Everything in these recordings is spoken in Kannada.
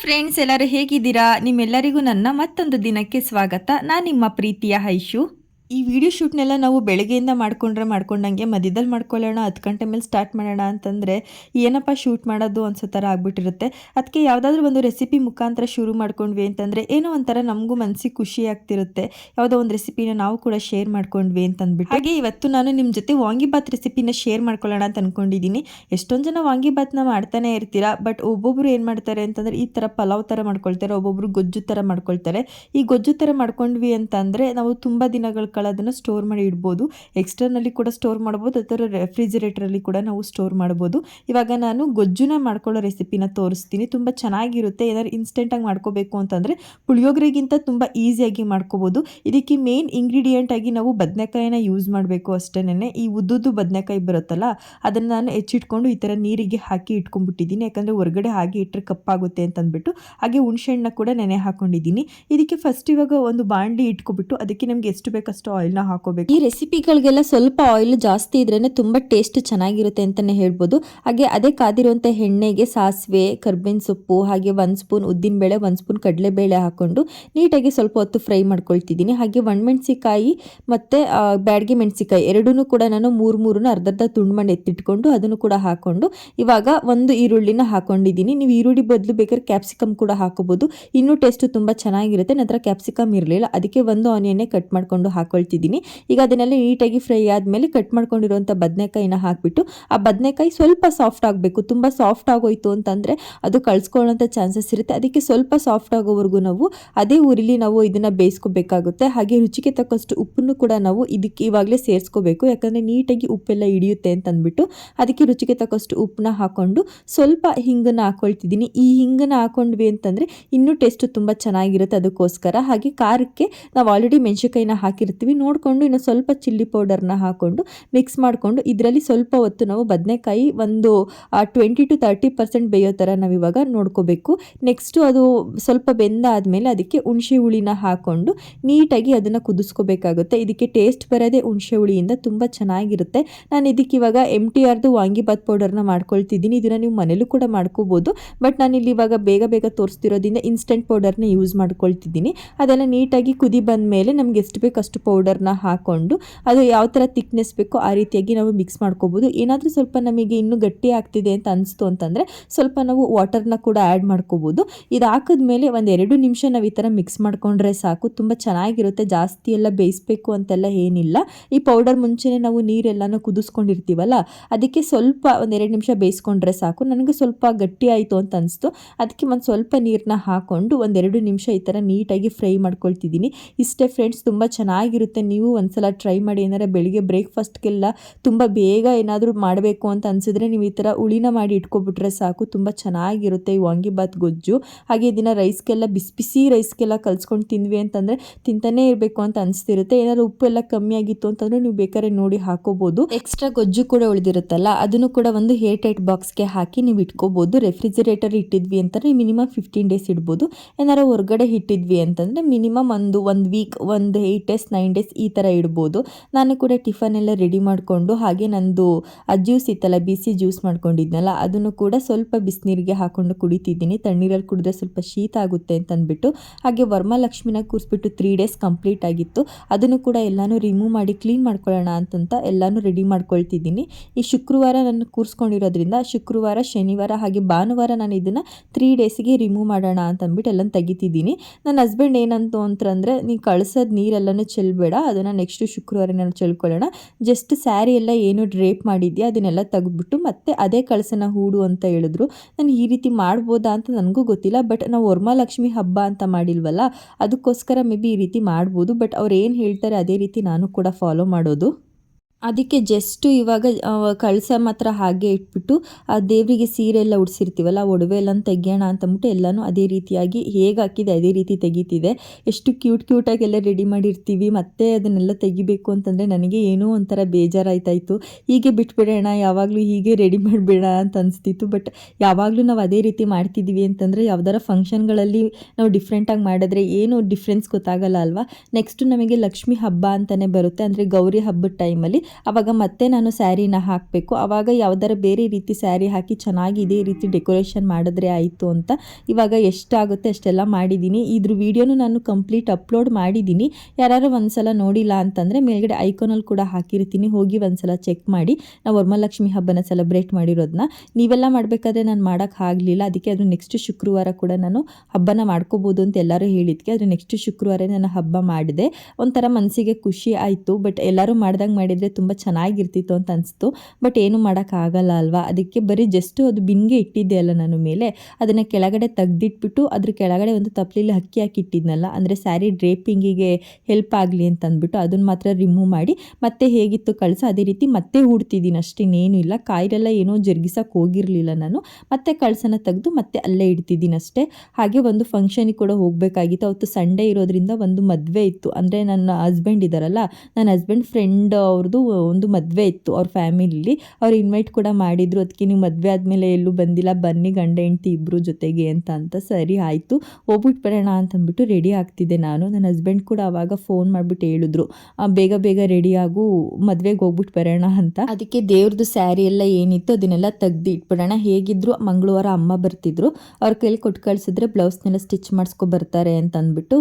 ಫ್ರೆಂಡ್ಸ್ ಎಲ್ಲರೂ ಹೇಗಿದ್ದೀರಾ? ನಿಮ್ಮೆಲ್ಲರಿಗೂ ನನ್ನ ಮತ್ತೊಂದು ದಿನಕ್ಕೆ ಸ್ವಾಗತ. ನಾನು ನಿಮ್ಮ ಪ್ರೀತಿಯ ಹೈಶು. ಈ ವಿಡಿಯೋ ಶೂಟ್ನೆಲ್ಲ ನಾವು ಬೆಳಗ್ಗೆಯಿಂದ ಮಾಡ್ಕೊಂಡ್ರೆ ಮಾಡ್ಕೊಂಡಂಗೆ ಮಧ್ಯದಲ್ಲಿ ಮಾಡ್ಕೊಳ್ಳೋಣ, ಹತ್ತು ಗಂಟೆ ಮೇಲೆ ಸ್ಟಾರ್ಟ್ ಮಾಡೋಣ ಅಂತಂದರೆ ಏನಪ್ಪ ಶೂಟ್ ಮಾಡೋದು ಅನ್ಸೋ ಥರ ಆಗ್ಬಿಟ್ಟಿರುತ್ತೆ. ಅದಕ್ಕೆ ಯಾವುದಾದ್ರೂ ಒಂದು ರೆಸಿಪಿ ಮುಖಾಂತರ ಶುರು ಮಾಡ್ಕೊಂಡ್ವಿ ಅಂತಂದರೆ ಏನೋ ಒಂಥರ ನಮಗೂ ಮನಸ್ಸಿಗೆ ಖುಷಿ ಆಗ್ತಿರುತ್ತೆ. ಯಾವುದೋ ಒಂದು ರೆಸಿಪಿನ ನಾವು ಕೂಡ ಶೇರ್ ಮಾಡ್ಕೊಂಡ್ವಿ ಅಂತ ಅಂದ್ಬಿಟ್ಟು ಹಾಗೆ ಇವತ್ತು ನಾನು ನಿಮ್ಮ ಜೊತೆ ವಾಂಗಿಬಾತ್ ರೆಸಿಪಿನ ಶೇರ್ ಮಾಡ್ಕೊಳ್ಳೋಣ ಅಂತ ಅನ್ಕೊಂಡಿದ್ದೀನಿ. ಎಷ್ಟೊಂದು ಜನ ವಾಂಗಿಬಾತ್ನ ಮಾಡ್ತಾನೆ ಇರ್ತೀರಾ ಬಟ್ ಒಬ್ಬೊಬ್ರು ಏನು ಮಾಡ್ತಾರೆ ಅಂತಂದರೆ ಈ ಥರ ಪಲಾವ್ ಥರ ಮಾಡ್ಕೊಳ್ತಾರೆ, ಒಬ್ಬೊಬ್ರು ಗೊಜ್ಜು ಥರ ಮಾಡ್ಕೊಳ್ತಾರೆ. ಈ ಗೊಜ್ಜು ಥರ ಮಾಡ್ಕೊಂಡ್ವಿ ಅಂತಂದರೆ ನಾವು ತುಂಬ ದಿನಗಳ ಕಾಲ ಅದನ್ನು ಸ್ಟೋರ್ ಮಾಡಿ ಇಡ್ಬೋದು. ಎಕ್ಸ್ಟರ್ನಲ್ಲಿ ಕೂಡ ಸ್ಟೋರ್ ಮಾಡ್ಬೋದು ಅಥವಾ ರೆಫ್ರಿಜಿರೇಟರಲ್ಲಿ ಕೂಡ ನಾವು ಸ್ಟೋರ್ ಮಾಡ್ಬೋದು. ಇವಾಗ ನಾನು ಗೊಜ್ಜುನ ಮಾಡ್ಕೊಳ್ಳೋ ರೆಸಿಪಿನ ತೋರಿಸ್ತೀನಿ. ತುಂಬ ಚೆನ್ನಾಗಿರುತ್ತೆ. ಏನಾದ್ರು ಇನ್ಸ್ಟೆಂಟಾಗಿ ಮಾಡ್ಕೋಬೇಕು ಅಂತಂದರೆ ಪುಳಿಯೋಗರೆಗಿಂತ ತುಂಬ ಈಸಿಯಾಗಿ ಮಾಡ್ಕೋಬೋದು. ಇದಕ್ಕೆ ಮೇನ್ ಇಂಗ್ರೀಡಿಯೆಂಟ್ ಆಗಿ ನಾವು ಬದನೆಕಾಯಿನ ಯೂಸ್ ಮಾಡಬೇಕು ಅಷ್ಟೇನೆ ಈ ಉದ್ದುದ್ದು ಬದನೆಕಾಯಿ ಬರುತ್ತಲ್ಲ, ಅದನ್ನು ನಾನು ಹೆಚ್ಚಿಟ್ಕೊಂಡು ಈ ಥರ ನೀರಿಗೆ ಹಾಕಿ ಇಟ್ಕೊಂಡ್ಬಿಟ್ಟಿದ್ದೀನಿ. ಯಾಕಂದರೆ ಹೊರಗಡೆ ಹಾಗೆ ಇಟ್ಟರೆ ಕಪ್ಪಾಗುತ್ತೆ ಅಂತ ಅಂದ್ಬಿಟ್ಟು ಹಾಗೆ ಹುಣಸೆಹಣ್ಣ ಕೂಡ ನೆನೆ ಹಾಕೊಂಡಿದ್ದೀನಿ. ಇದಕ್ಕೆ ಫಸ್ಟ್ ಇವಾಗ ಒಂದು ಬಾಂಡಿ ಇಟ್ಕೊಬಿಟ್ಟು ಅದಕ್ಕೆ ನಮಗೆ ಎಷ್ಟು ಬೇಕಷ್ಟು ಆಯಿಲ್ನ ಹಾಕೋಬೇಕು. ಈ ರೆಸಿಪಿಗಳಿಗೆಲ್ಲ ಸ್ವಲ್ಪ ಆಯಿಲ್ ಜಾಸ್ತಿ ಇದ್ರೇನೆ ತುಂಬ ಟೇಸ್ಟ್ ಚೆನ್ನಾಗಿರುತ್ತೆ ಅಂತಲೇ ಹೇಳ್ಬೋದು. ಹಾಗೆ ಅದೇ ಕಾದಿರುವಂಥ ಎಣ್ಣೆಗೆ ಸಾಸಿವೆ, ಕರ್ಬೇವಿನ ಸೊಪ್ಪು, ಹಾಗೆ ಒಂದು ಸ್ಪೂನ್ ಉದ್ದಿನಬೇಳೆ, ಒಂದು ಸ್ಪೂನ್ ಕಡಲೆಬೇಳೆ ಹಾಕೊಂಡು ನೀಟಾಗಿ ಸ್ವಲ್ಪ ಹೊತ್ತು ಫ್ರೈ ಮಾಡ್ಕೊಳ್ತಿದ್ದೀನಿ. ಹಾಗೆ ಒಣಮೆಣಸಿಕಾಯಿ ಮತ್ತು ಬ್ಯಾಡ್ಗೆ ಮೆಣಸಿಕಾಯಿ ಎರಡೂ ಕೂಡ ನಾನು ಮೂರು ಮೂರನ್ನ ಅರ್ಧ ಅರ್ಧ ತುಂಡು ಮಾಡಿ ಎತ್ತಿಟ್ಕೊಂಡು ಅದನ್ನು ಕೂಡ ಹಾಕೊಂಡು ಇವಾಗ ಒಂದು ಈರುಳ್ಳಿನ ಹಾಕೊಂಡಿದ್ದೀನಿ. ನೀವು ಈರುಳ್ಳಿ ಬದಲು ಬೇಕಾದ್ರೆ ಕ್ಯಾಪ್ಸಿಕಮ್ ಕೂಡ ಹಾಕೋಬೋದು. ಇನ್ನೂ ಟೇಸ್ಟ್ ತುಂಬ ಚೆನ್ನಾಗಿರುತ್ತೆ. ನಂತರ ಕ್ಯಾಪ್ಸಿಕಮ್ ಇರಲಿಲ್ಲ. ಅದಕ್ಕೆ ಒಂದು ಆನಿಯನ್ನೇ ಕಟ್ ಮಾಡ್ಕೊಂಡು ಹಾಕೊಳ್ತಿದ್ದೀನಿ ಈಗ ಅದನ್ನೆಲ್ಲ ನೀಟಾಗಿ ಫ್ರೈ ಆದಮೇಲೆ ಕಟ್ ಮಾಡ್ಕೊಂಡಿರುವಂಥ ಬದನೆಕಾಯಿನ ಹಾಕಿಬಿಟ್ಟು, ಆ ಬದನೆಕಾಯಿ ಸ್ವಲ್ಪ ಸಾಫ್ಟ್ ಆಗಬೇಕು. ತುಂಬ ಸಾಫ್ಟ್ ಆಗೋಯ್ತು ಅಂತಂದರೆ ಅದು ಕಳ್ಸ್ಕೊಳ್ಳೋಂಥ ಚಾನ್ಸಸ್ ಇರುತ್ತೆ. ಅದಕ್ಕೆ ಸ್ವಲ್ಪ ಸಾಫ್ಟ್ ಆಗೋವರೆಗೂ ನಾವು ಅದೇ ಊರಿಲಿ ನಾವು ಇದನ್ನು ಬೇಯಿಸ್ಕೋಬೇಕಾಗುತ್ತೆ. ಹಾಗೆ ರುಚಿಗೆ ತಕ್ಕಷ್ಟು ಉಪ್ಪನ್ನು ಕೂಡ ನಾವು ಇದಕ್ಕೆ ಇವಾಗಲೇ ಸೇರಿಸ್ಕೋಬೇಕು. ಯಾಕಂದರೆ ನೀಟಾಗಿ ಉಪ್ಪೆಲ್ಲ ಹಿಡಿಯುತ್ತೆ ಅಂತ ಅಂದ್ಬಿಟ್ಟು ಅದಕ್ಕೆ ರುಚಿಗೆ ತಕ್ಕಷ್ಟು ಉಪ್ಪನ್ನ ಹಾಕೊಂಡು ಸ್ವಲ್ಪ ಹಿಂಗನ್ನು ಹಾಕ್ಕೊಳ್ತಿದ್ದೀನಿ ಈ ಹಿಂಗನ್ನು ಹಾಕೊಂಡ್ವಿ ಅಂತಂದರೆ ಇನ್ನೂ ಟೇಸ್ಟು ತುಂಬ ಚೆನ್ನಾಗಿರುತ್ತೆ ಅದಕ್ಕೋಸ್ಕರ. ಹಾಗೆ ಖಾರಕ್ಕೆ ನಾವು ಆಲ್ರೆಡಿ ಮೆಣಸಿನ್ಕಾಯಿನ ಹಾಕಿರ್ತೀವಿ ನೋಡಿಕೊಂಡು ಇನ್ನು ಸ್ವಲ್ಪ ಚಿಲ್ಲಿ ಪೌಡರ್ನ ಹಾಕ್ಕೊಂಡು ಮಿಕ್ಸ್ ಮಾಡಿಕೊಂಡು ಇದರಲ್ಲಿ ಸ್ವಲ್ಪ ಹೊತ್ತು ನಾವು ಬದನೆಕಾಯಿ ಒಂದು ಟ್ವೆಂಟಿ ಟು ತರ್ಟಿ ಪರ್ಸೆಂಟ್ ಬೇಯೋ ಥರ ನಾವು ಇವಾಗ ನೋಡ್ಕೋಬೇಕು. ನೆಕ್ಸ್ಟು ಅದು ಸ್ವಲ್ಪ ಬೆಂದಾದಮೇಲೆ ಅದಕ್ಕೆ ಹುಣಸೆ ಹುಳಿನ ಹಾಕ್ಕೊಂಡು ನೀಟಾಗಿ ಅದನ್ನು ಕುದಿಸ್ಕೋಬೇಕಾಗುತ್ತೆ. ಇದಕ್ಕೆ ಟೇಸ್ಟ್ ಬರೋದೇ ಹುಣಸೆ ಹುಳಿಯಿಂದ ತುಂಬ ಚೆನ್ನಾಗಿರುತ್ತೆ. ನಾನು ಇದಕ್ಕೆ ಇವಾಗ ಎಂ ಟಿ ಆರ್ದು ವಾಂಗಿಬಾತ್ ಪೌಡರ್ನ ಮಾಡ್ಕೊಳ್ತಿದ್ದೀನಿ. ಇದನ್ನು ನೀವು ಮನೇಲೂ ಕೂಡ ಮಾಡ್ಕೋಬೋದು. ಬಟ್ ನಾನು ಇಲ್ಲಿ ಇವಾಗ ಬೇಗ ಬೇಗ ತೋರಿಸ್ತಿರೋದ್ರಿಂದ ಇನ್ಸ್ಟೆಂಟ್ ಪೌಡರ್ನ ಯೂಸ್ ಮಾಡ್ಕೊಳ್ತಿದ್ದೀನಿ. ಅದೆಲ್ಲ ನೀಟಾಗಿ ಕುದಿ ಬಂದ ಮೇಲೆ ನಮ್ಗೆ ಎಷ್ಟು ಬೇಕು ಅಷ್ಟು ಪೌಡರ್ನ ಹಾಕ್ಕೊಂಡು ಅದು ಯಾವ ಥರ ತಿಕ್ನೆಸ್ ಬೇಕೋ ಆ ರೀತಿಯಾಗಿ ನಾವು ಮಿಕ್ಸ್ ಮಾಡ್ಕೋಬೋದು. ಏನಾದರೂ ಸ್ವಲ್ಪ ನಮಗೆ ಇನ್ನೂ ಗಟ್ಟಿ ಆಗ್ತಿದೆ ಅಂತ ಅನಿಸ್ತು ಅಂತಂದರೆ ಸ್ವಲ್ಪ ನಾವು ವಾಟರ್ನ ಕೂಡ ಆ್ಯಡ್ ಮಾಡ್ಕೋಬೋದು. ಇದು ಹಾಕಿದ್ಮೇಲೆ ಒಂದು ಎರಡು ನಿಮಿಷ ನಾವು ಈ ಥರ ಮಿಕ್ಸ್ ಮಾಡ್ಕೊಂಡ್ರೆ ಸಾಕು. ತುಂಬ ಚೆನ್ನಾಗಿರುತ್ತೆ. ಜಾಸ್ತಿ ಎಲ್ಲ ಬೇಯಿಸ್ಬೇಕು ಅಂತೆಲ್ಲ ಏನಿಲ್ಲ. ಈ ಪೌಡರ್ ಮುಂಚೆನೇ ನಾವು ನೀರೆಲ್ಲನೂ ಕುದಿಸ್ಕೊಂಡಿರ್ತೀವಲ್ಲ, ಅದಕ್ಕೆ ಸ್ವಲ್ಪ ಒಂದು ಎರಡು ನಿಮಿಷ ಬೇಯಿಸ್ಕೊಂಡ್ರೆ ಸಾಕು. ನನಗೆ ಸ್ವಲ್ಪ ಗಟ್ಟಿ ಆಯಿತು ಅಂತ ಅನಿಸ್ತು. ಅದಕ್ಕೆ ಒಂದು ಸ್ವಲ್ಪ ನೀರನ್ನ ಹಾಕ್ಕೊಂಡು ಒಂದೆರಡು ನಿಮಿಷ ಈ ಥರ ನೀಟಾಗಿ ಫ್ರೈ ಮಾಡ್ಕೊಳ್ತಿದ್ದೀನಿ. ಇಷ್ಟೇ ಫ್ರೆಂಡ್ಸ್ ತುಂಬ ಚೆನ್ನಾಗಿರುತ್ತೆ ನೀವು ಒಂದ್ಸಲ ಟ್ರೈ ಮಾಡಿ ಏನಾರ ಬೆಳಿಗ್ಗೆ ಬ್ರೇಕ್ಫಾಸ್ಟ್ಗೆಲ್ಲ ತುಂಬ ಬೇಗ ಏನಾದರೂ ಮಾಡಬೇಕು ಅಂತ ಅನಿಸಿದ್ರೆ ನೀವು ಈ ಥರ ಉಳಿನ ಮಾಡಿ ಇಟ್ಕೊಬಿಟ್ರೆ ಸಾಕು, ತುಂಬ ಚೆನ್ನಾಗಿರುತ್ತೆ ಈ ವಾಂಗಿಬಾತ್ ಗೊಜ್ಜು. ಹಾಗೆ ಇದನ್ನು ರೈಸ್ಗೆಲ್ಲ ಬಿಸಿ ಬಿಸಿ ರೈಸ್ಗೆಲ್ಲ ಕಲ್ಸ್ಕೊಂಡು ತಿಂದ್ವಿ ಅಂತಂದರೆ ತಿಂತಾನೇ ಇರಬೇಕು ಅಂತ ಅನಿಸ್ತಿರುತ್ತೆ. ಏನಾದರೂ ಉಪ್ಪು ಎಲ್ಲ ಕಮ್ಮಿ ಆಗಿತ್ತು ಅಂತಂದ್ರೆ ನೀವು ಬೇಕಾದ್ರೆ ನೋಡಿ ಹಾಕೋಬೋದು. ಎಕ್ಸ್ಟ್ರಾ ಗೊಜ್ಜು ಕೂಡ ಉಳಿದಿರುತ್ತಲ್ಲ, ಅದನ್ನು ಕೂಡ ಒಂದು ಏರ್ ಟೈಟ್ ಬಾಕ್ಸ್ಗೆ ಹಾಕಿ ನೀವು ಇಟ್ಕೋಬೋದು. ರೆಫ್ರಿಜರೇಟರ್ ಇಟ್ಟಿದ್ವಿ ಅಂತಂದರೆ ಮಿನಿಮಮ್ ಫಿಫ್ಟೀನ್ ಡೇಸ್ ಇಡ್ಬೋದು. ಏನಾರು ಹೊರಗಡೆ ಇಟ್ಟಿದ್ವಿ ಅಂತಂದರೆ ಮಿನಿಮಮ್ ಒಂದು ಒಂದು ವೀಕ್ ಒಂದು ಏಯ್ಟ್ ಡೇಸ್ ನೈನ್ ಡೇಸ್ ಈ ಥರ ಇಡ್ಬೋದು. ನಾನು ಕೂಡ ಟಿಫನ್ ಎಲ್ಲ ರೆಡಿ ಮಾಡಿಕೊಂಡು ಹಾಗೆ ನಂದು, ಆ ಜ್ಯೂಸ್ ಇತ್ತಲ್ಲ, ಬಿಸಿ ಜ್ಯೂಸ್ ಮಾಡ್ಕೊಂಡಿದ್ನಲ್ಲ, ಅದನ್ನು ಕೂಡ ಸ್ವಲ್ಪ ಬಿಸಿನೀರಿಗೆ ಹಾಕೊಂಡು ಕುಡಿತಿದ್ದೀನಿ. ತಣ್ಣೀರಲ್ಲಿ ಕುಡಿದ್ರೆ ಸ್ವಲ್ಪ ಶೀತ ಆಗುತ್ತೆ ಅಂತ ಅಂದ್ಬಿಟ್ಟು ಹಾಗೆ ವರ್ಮಾಲಕ್ಷ್ಮಿನ ಕೂರಿಸ್ಬಿಟ್ಟು ತ್ರೀ ಡೇಸ್ ಕಂಪ್ಲೀಟ್ ಆಗಿತ್ತು. ಅದನ್ನು ಕೂಡ ಎಲ್ಲನೂ ರಿಮೂವ್ ಮಾಡಿ ಕ್ಲೀನ್ ಮಾಡ್ಕೊಳ್ಳೋಣ ಅಂತಂತ ಎಲ್ಲನೂ ರೆಡಿ ಮಾಡ್ಕೊಳ್ತಿದ್ದೀನಿ. ಈ ಶುಕ್ರವಾರ ನಾನು ಕೂರಿಸ್ಕೊಂಡಿರೋದ್ರಿಂದ, ಶುಕ್ರವಾರ, ಶನಿವಾರ ಹಾಗೆ ಭಾನುವಾರ ನಾನು ಇದನ್ನು ತ್ರೀ ಡೇಸಿಗೆ ರಿಮೂವ್ ಮಾಡೋಣ ಅಂತ ಅಂದ್ಬಿಟ್ಟು ಎಲ್ಲ ತೆಗಿತಿದ್ದೀನಿ. ನನ್ನ ಹಸ್ಬೆಂಡ್ ಏನಂತು ಅಂತಂದರೆ ನೀವು ಕಳ್ಸೋದು ನೀರೆಲ್ಲನೂ ಚೆಲ್ಲಬೇಡ ಅದನ್ನು ನೆಕ್ಸ್ಟು ಶುಕ್ರವಾರ ನಾನು ಚೆಲ್ಕೊಳ್ಳೋಣ. ಜಸ್ಟ್ ಸ್ಯಾರಿ ಎಲ್ಲ ಏನು ಡ್ರೇಪ್ ಮಾಡಿದ್ಯಾ, ಅದನ್ನೆಲ್ಲ ತೆಗೆದ್ಬಿಟ್ಟು ಮತ್ತೆ ಅದೇ ಕಳಸನ ಹೂಡು ಅಂತ ಹೇಳಿದ್ರು. ನಾನು ಈ ರೀತಿ ಮಾಡ್ಬೋದಾ ಅಂತ ನನಗೂ ಗೊತ್ತಿಲ್ಲ ಬಟ್ ನಾವು ವರ್ಮಾಲಕ್ಷ್ಮಿ ಹಬ್ಬ ಅಂತ ಮಾಡಿಲ್ವಲ್ಲ, ಅದಕ್ಕೋಸ್ಕರ ಮೇ ಬಿ ಈ ರೀತಿ ಮಾಡ್ಬೋದು ಬಟ್ ಅವ್ರು ಏನು ಹೇಳ್ತಾರೆ ಅದೇ ರೀತಿ ನಾನು ಕೂಡ ಫಾಲೋ ಮಾಡೋದು. ಅದಕ್ಕೆ ಜಸ್ಟು ಇವಾಗ ಕಳಸ ಮಾತ್ರ ಹಾಗೆ ಇಟ್ಬಿಟ್ಟು ಆ ದೇವರಿಗೆ ಸೀರೆ ಎಲ್ಲ ಉಡಿಸಿರ್ತೀವಲ್ಲ ಒಡವೆ ಎಲ್ಲ ತೆಗೆಯೋಣ ಅಂತಂದ್ಬಿಟ್ಟು ಎಲ್ಲನೂ ಅದೇ ರೀತಿಯಾಗಿ ಹೇಗೆ ಹಾಕಿದೆ, ಅದೇ ರೀತಿ ತೆಗಿತಿದೆ. ಎಷ್ಟು ಕ್ಯೂಟ್ ಕ್ಯೂಟಾಗೆಲ್ಲ ರೆಡಿ ಮಾಡಿರ್ತೀವಿ, ಮತ್ತೆ ಅದನ್ನೆಲ್ಲ ತೆಗಿಬೇಕು ಅಂತಂದರೆ ನನಗೆ ಏನೋ ಒಂಥರ ಬೇಜಾರಾಯ್ತಾಯಿತ್ತು ಹೀಗೆ ಬಿಟ್ಬಿಡೋಣ, ಯಾವಾಗಲೂ ಹೀಗೆ ರೆಡಿ ಮಾಡಿಬಿಡೋಣ ಅಂತ ಅನಿಸ್ತಿತ್ತು. ಬಟ್ ಯಾವಾಗಲೂ ನಾವು ಅದೇ ರೀತಿ ಮಾಡ್ತಿದ್ದೀವಿ ಅಂತಂದರೆ ಯಾವ್ದಾರ ಫಂಕ್ಷನ್ಗಳಲ್ಲಿ ನಾವು ಡಿಫ್ರೆಂಟಾಗಿ ಮಾಡಿದ್ರೆ ಏನು ಡಿಫ್ರೆನ್ಸ್ ಗೊತ್ತಾಗಲ್ಲ ಅಲ್ವಾ? ನೆಕ್ಸ್ಟು ನಮಗೆ ಲಕ್ಷ್ಮಿ ಹಬ್ಬ ಅಂತಲೇ ಬರುತ್ತೆ. ಅಂದರೆ ಗೌರಿ ಹಬ್ಬದ ಟೈಮಲ್ಲಿ ಆವಾಗ ಮತ್ತೆ ನಾನು ಸ್ಯಾರಿನ ಹಾಕಬೇಕು. ಆವಾಗ ಯಾವ್ದಾರ ಬೇರೆ ರೀತಿ ಸ್ಯಾರಿ ಹಾಕಿ ಚೆನ್ನಾಗಿ ಇದೇ ರೀತಿ ಡೆಕೋರೇಷನ್ ಮಾಡಿದ್ರೆ ಆಯಿತು ಅಂತ ಇವಾಗ ಎಷ್ಟಾಗುತ್ತೆ ಅಷ್ಟೆಲ್ಲ ಮಾಡಿದ್ದೀನಿ. ಇದ್ರ ವೀಡಿಯೋನು ನಾನು ಕಂಪ್ಲೀಟ್ ಅಪ್ಲೋಡ್ ಮಾಡಿದ್ದೀನಿ. ಯಾರು ಒಂದ್ಸಲ ನೋಡಿಲ್ಲ ಅಂತಂದರೆ ಮೇಲ್ಗಡೆ ಐಕೋನಲ್ಲಿ ಕೂಡ ಹಾಕಿರ್ತೀನಿ. ಹೋಗಿ ಒಂದ್ಸಲ ಚೆಕ್ ಮಾಡಿ. ನಾವು ವರಮಹಾಲಕ್ಷ್ಮಿ ಹಬ್ಬನ ಸೆಲೆಬ್ರೇಟ್ ಮಾಡಿರೋದನ್ನ ನೀವೆಲ್ಲ ಮಾಡಬೇಕಾದ್ರೆ ನಾನು ಮಾಡೋಕ್ಕೆ ಆಗಲಿಲ್ಲ. ಅದಕ್ಕೆ ಅದು ನೆಕ್ಸ್ಟ್ ಶುಕ್ರವಾರ ಕೂಡ ನಾನು ಹಬ್ಬನ ಮಾಡ್ಕೋಬೋದು ಅಂತ ಎಲ್ಲರೂ ಹೇಳಿದ್ಕೆ. ಆದರೆ ನೆಕ್ಸ್ಟ್ ಶುಕ್ರವಾರ ನಾನು ಹಬ್ಬ ಮಾಡಿದೆ. ಒಂಥರ ಮನಸ್ಸಿಗೆ ಖುಷಿ ಆಯಿತು. ಬಟ್ ಎಲ್ಲರೂ ಮಾಡ್ದಂಗೆ ಮಾಡಿದರೆ ತುಂಬ ಚೆನ್ನಾಗಿರ್ತಿತ್ತು ಅಂತ ಅನಿಸ್ತು. ಬಟ್ ಏನು ಮಾಡೋಕ್ಕಾಗಲ್ಲ ಅಲ್ವಾ? ಅದಕ್ಕೆ ಬರೀ ಜಸ್ಟ್ ಅದು ಬಿನ್ಗೆ ಇಟ್ಟಿದ್ದೆ ಅಲ್ಲ ನಾನು ಮೇಲೆ. ಅದನ್ನು ಕೆಳಗಡೆ ತೆಗ್ದಿಟ್ಬಿಟ್ಟು ಅದ್ರ ಕೆಳಗಡೆ ಒಂದು ತಪ್ಲಿಲಿ ಅಕ್ಕಿ ಹಾಕಿ ಇಟ್ಟಿದ್ನಲ್ಲ ಅಂದರೆ ಸ್ಯಾರಿ ಡ್ರೇಪಿಂಗಿಗೆ ಹೆಲ್ಪ್ ಆಗಲಿ ಅಂತ ಅಂದ್ಬಿಟ್ಟು ಅದನ್ನು ಮಾತ್ರ ರಿಮೂವ್ ಮಾಡಿ, ಮತ್ತೆ ಹೇಗಿತ್ತು ಕಳಿಸ, ಅದೇ ರೀತಿ ಮತ್ತೆ ಹೂಡ್ತಿದ್ದೀನಿ. ಅಷ್ಟೇನೇನು ಇಲ್ಲ. ಕಾಯಿಲೆಲ್ಲ ಏನೋ ಜರುಗಿಸೋಕೆ ಹೋಗಿರಲಿಲ್ಲ ನಾನು. ಮತ್ತೆ ಕಳ್ಸನ ತೆಗೆದು ಮತ್ತೆ ಅಲ್ಲೇ ಇಡ್ತಿದ್ದೀನಿ ಅಷ್ಟೇ. ಹಾಗೆ ಒಂದು ಫಂಕ್ಷನಿಗೆ ಕೂಡ ಹೋಗಬೇಕಾಗಿತ್ತು. ಅವತ್ತು ಸಂಡೇ ಇರೋದ್ರಿಂದ ಒಂದು ಮದುವೆ ಇತ್ತು. ಅಂದರೆ ನನ್ನ ಹಸ್ಬೆಂಡ್ ಇದ್ದಾರಲ್ಲ ನನ್ನ ಹಸ್ಬೆಂಡ್ ಫ್ರೆಂಡ್ ಅವ್ರದ್ದು ಒಂದು ಮದುವೆ ಇತ್ತು ಅವ್ರ ಫ್ಯಾಮಿಲಿಲಿ. ಅವ್ರು ಇನ್ವೈಟ್ ಕೂಡ ಮಾಡಿದ್ರು. ಅದಕ್ಕೆ ನೀವು ಮದುವೆ ಆದಮೇಲೆ ಎಲ್ಲೂ ಬಂದಿಲ್ಲ. ಬನ್ನಿ ಗಂಡ ಹೆಂಡ್ತಿ ಇಬ್ಬರು ಜೊತೆಗೆ ಅಂತ ಅಂತ ಸರಿ ಆಯಿತು. ಹೋಗ್ಬಿಟ್ಟು ಬರೋಣ ಅಂತಂದ್ಬಿಟ್ಟು ರೆಡಿ ಆಗ್ತಿದ್ದೆ ನಾನು. ನನ್ನ ಹಸ್ಬೆಂಡ್ ಕೂಡ ಆವಾಗ ಫೋನ್ ಮಾಡಿಬಿಟ್ಟು ಹೇಳಿದ್ರು. ಬೇಗ ಬೇಗ ರೆಡಿ ಆಗು, ಮದುವೆಗೆ ಹೋಗ್ಬಿಟ್ಟು ಬರೋಣ ಅಂತ. ಅದಕ್ಕೆ ದೇವ್ರದ್ದು ಸ್ಯಾರಿ ಎಲ್ಲ ಏನಿತ್ತು ಅದನ್ನೆಲ್ಲ ತೆಗ್ದು ಇಟ್ಬಿಡೋಣ. ಹೇಗಿದ್ರು ಮಂಗಳವಾರ ಅಮ್ಮ ಬರ್ತಿದ್ರು. ಅವ್ರ ಕೈಲಿ ಕೊಟ್ಟು ಕಳಿಸಿದ್ರೆ ಬ್ಲೌಸ್ನೆಲ್ಲ ಸ್ಟಿಚ್ ಮಾಡಿಸ್ಕೊ ಬರ್ತಾರೆ ಅಂತ ಅಂದ್ಬಿಟ್ಟು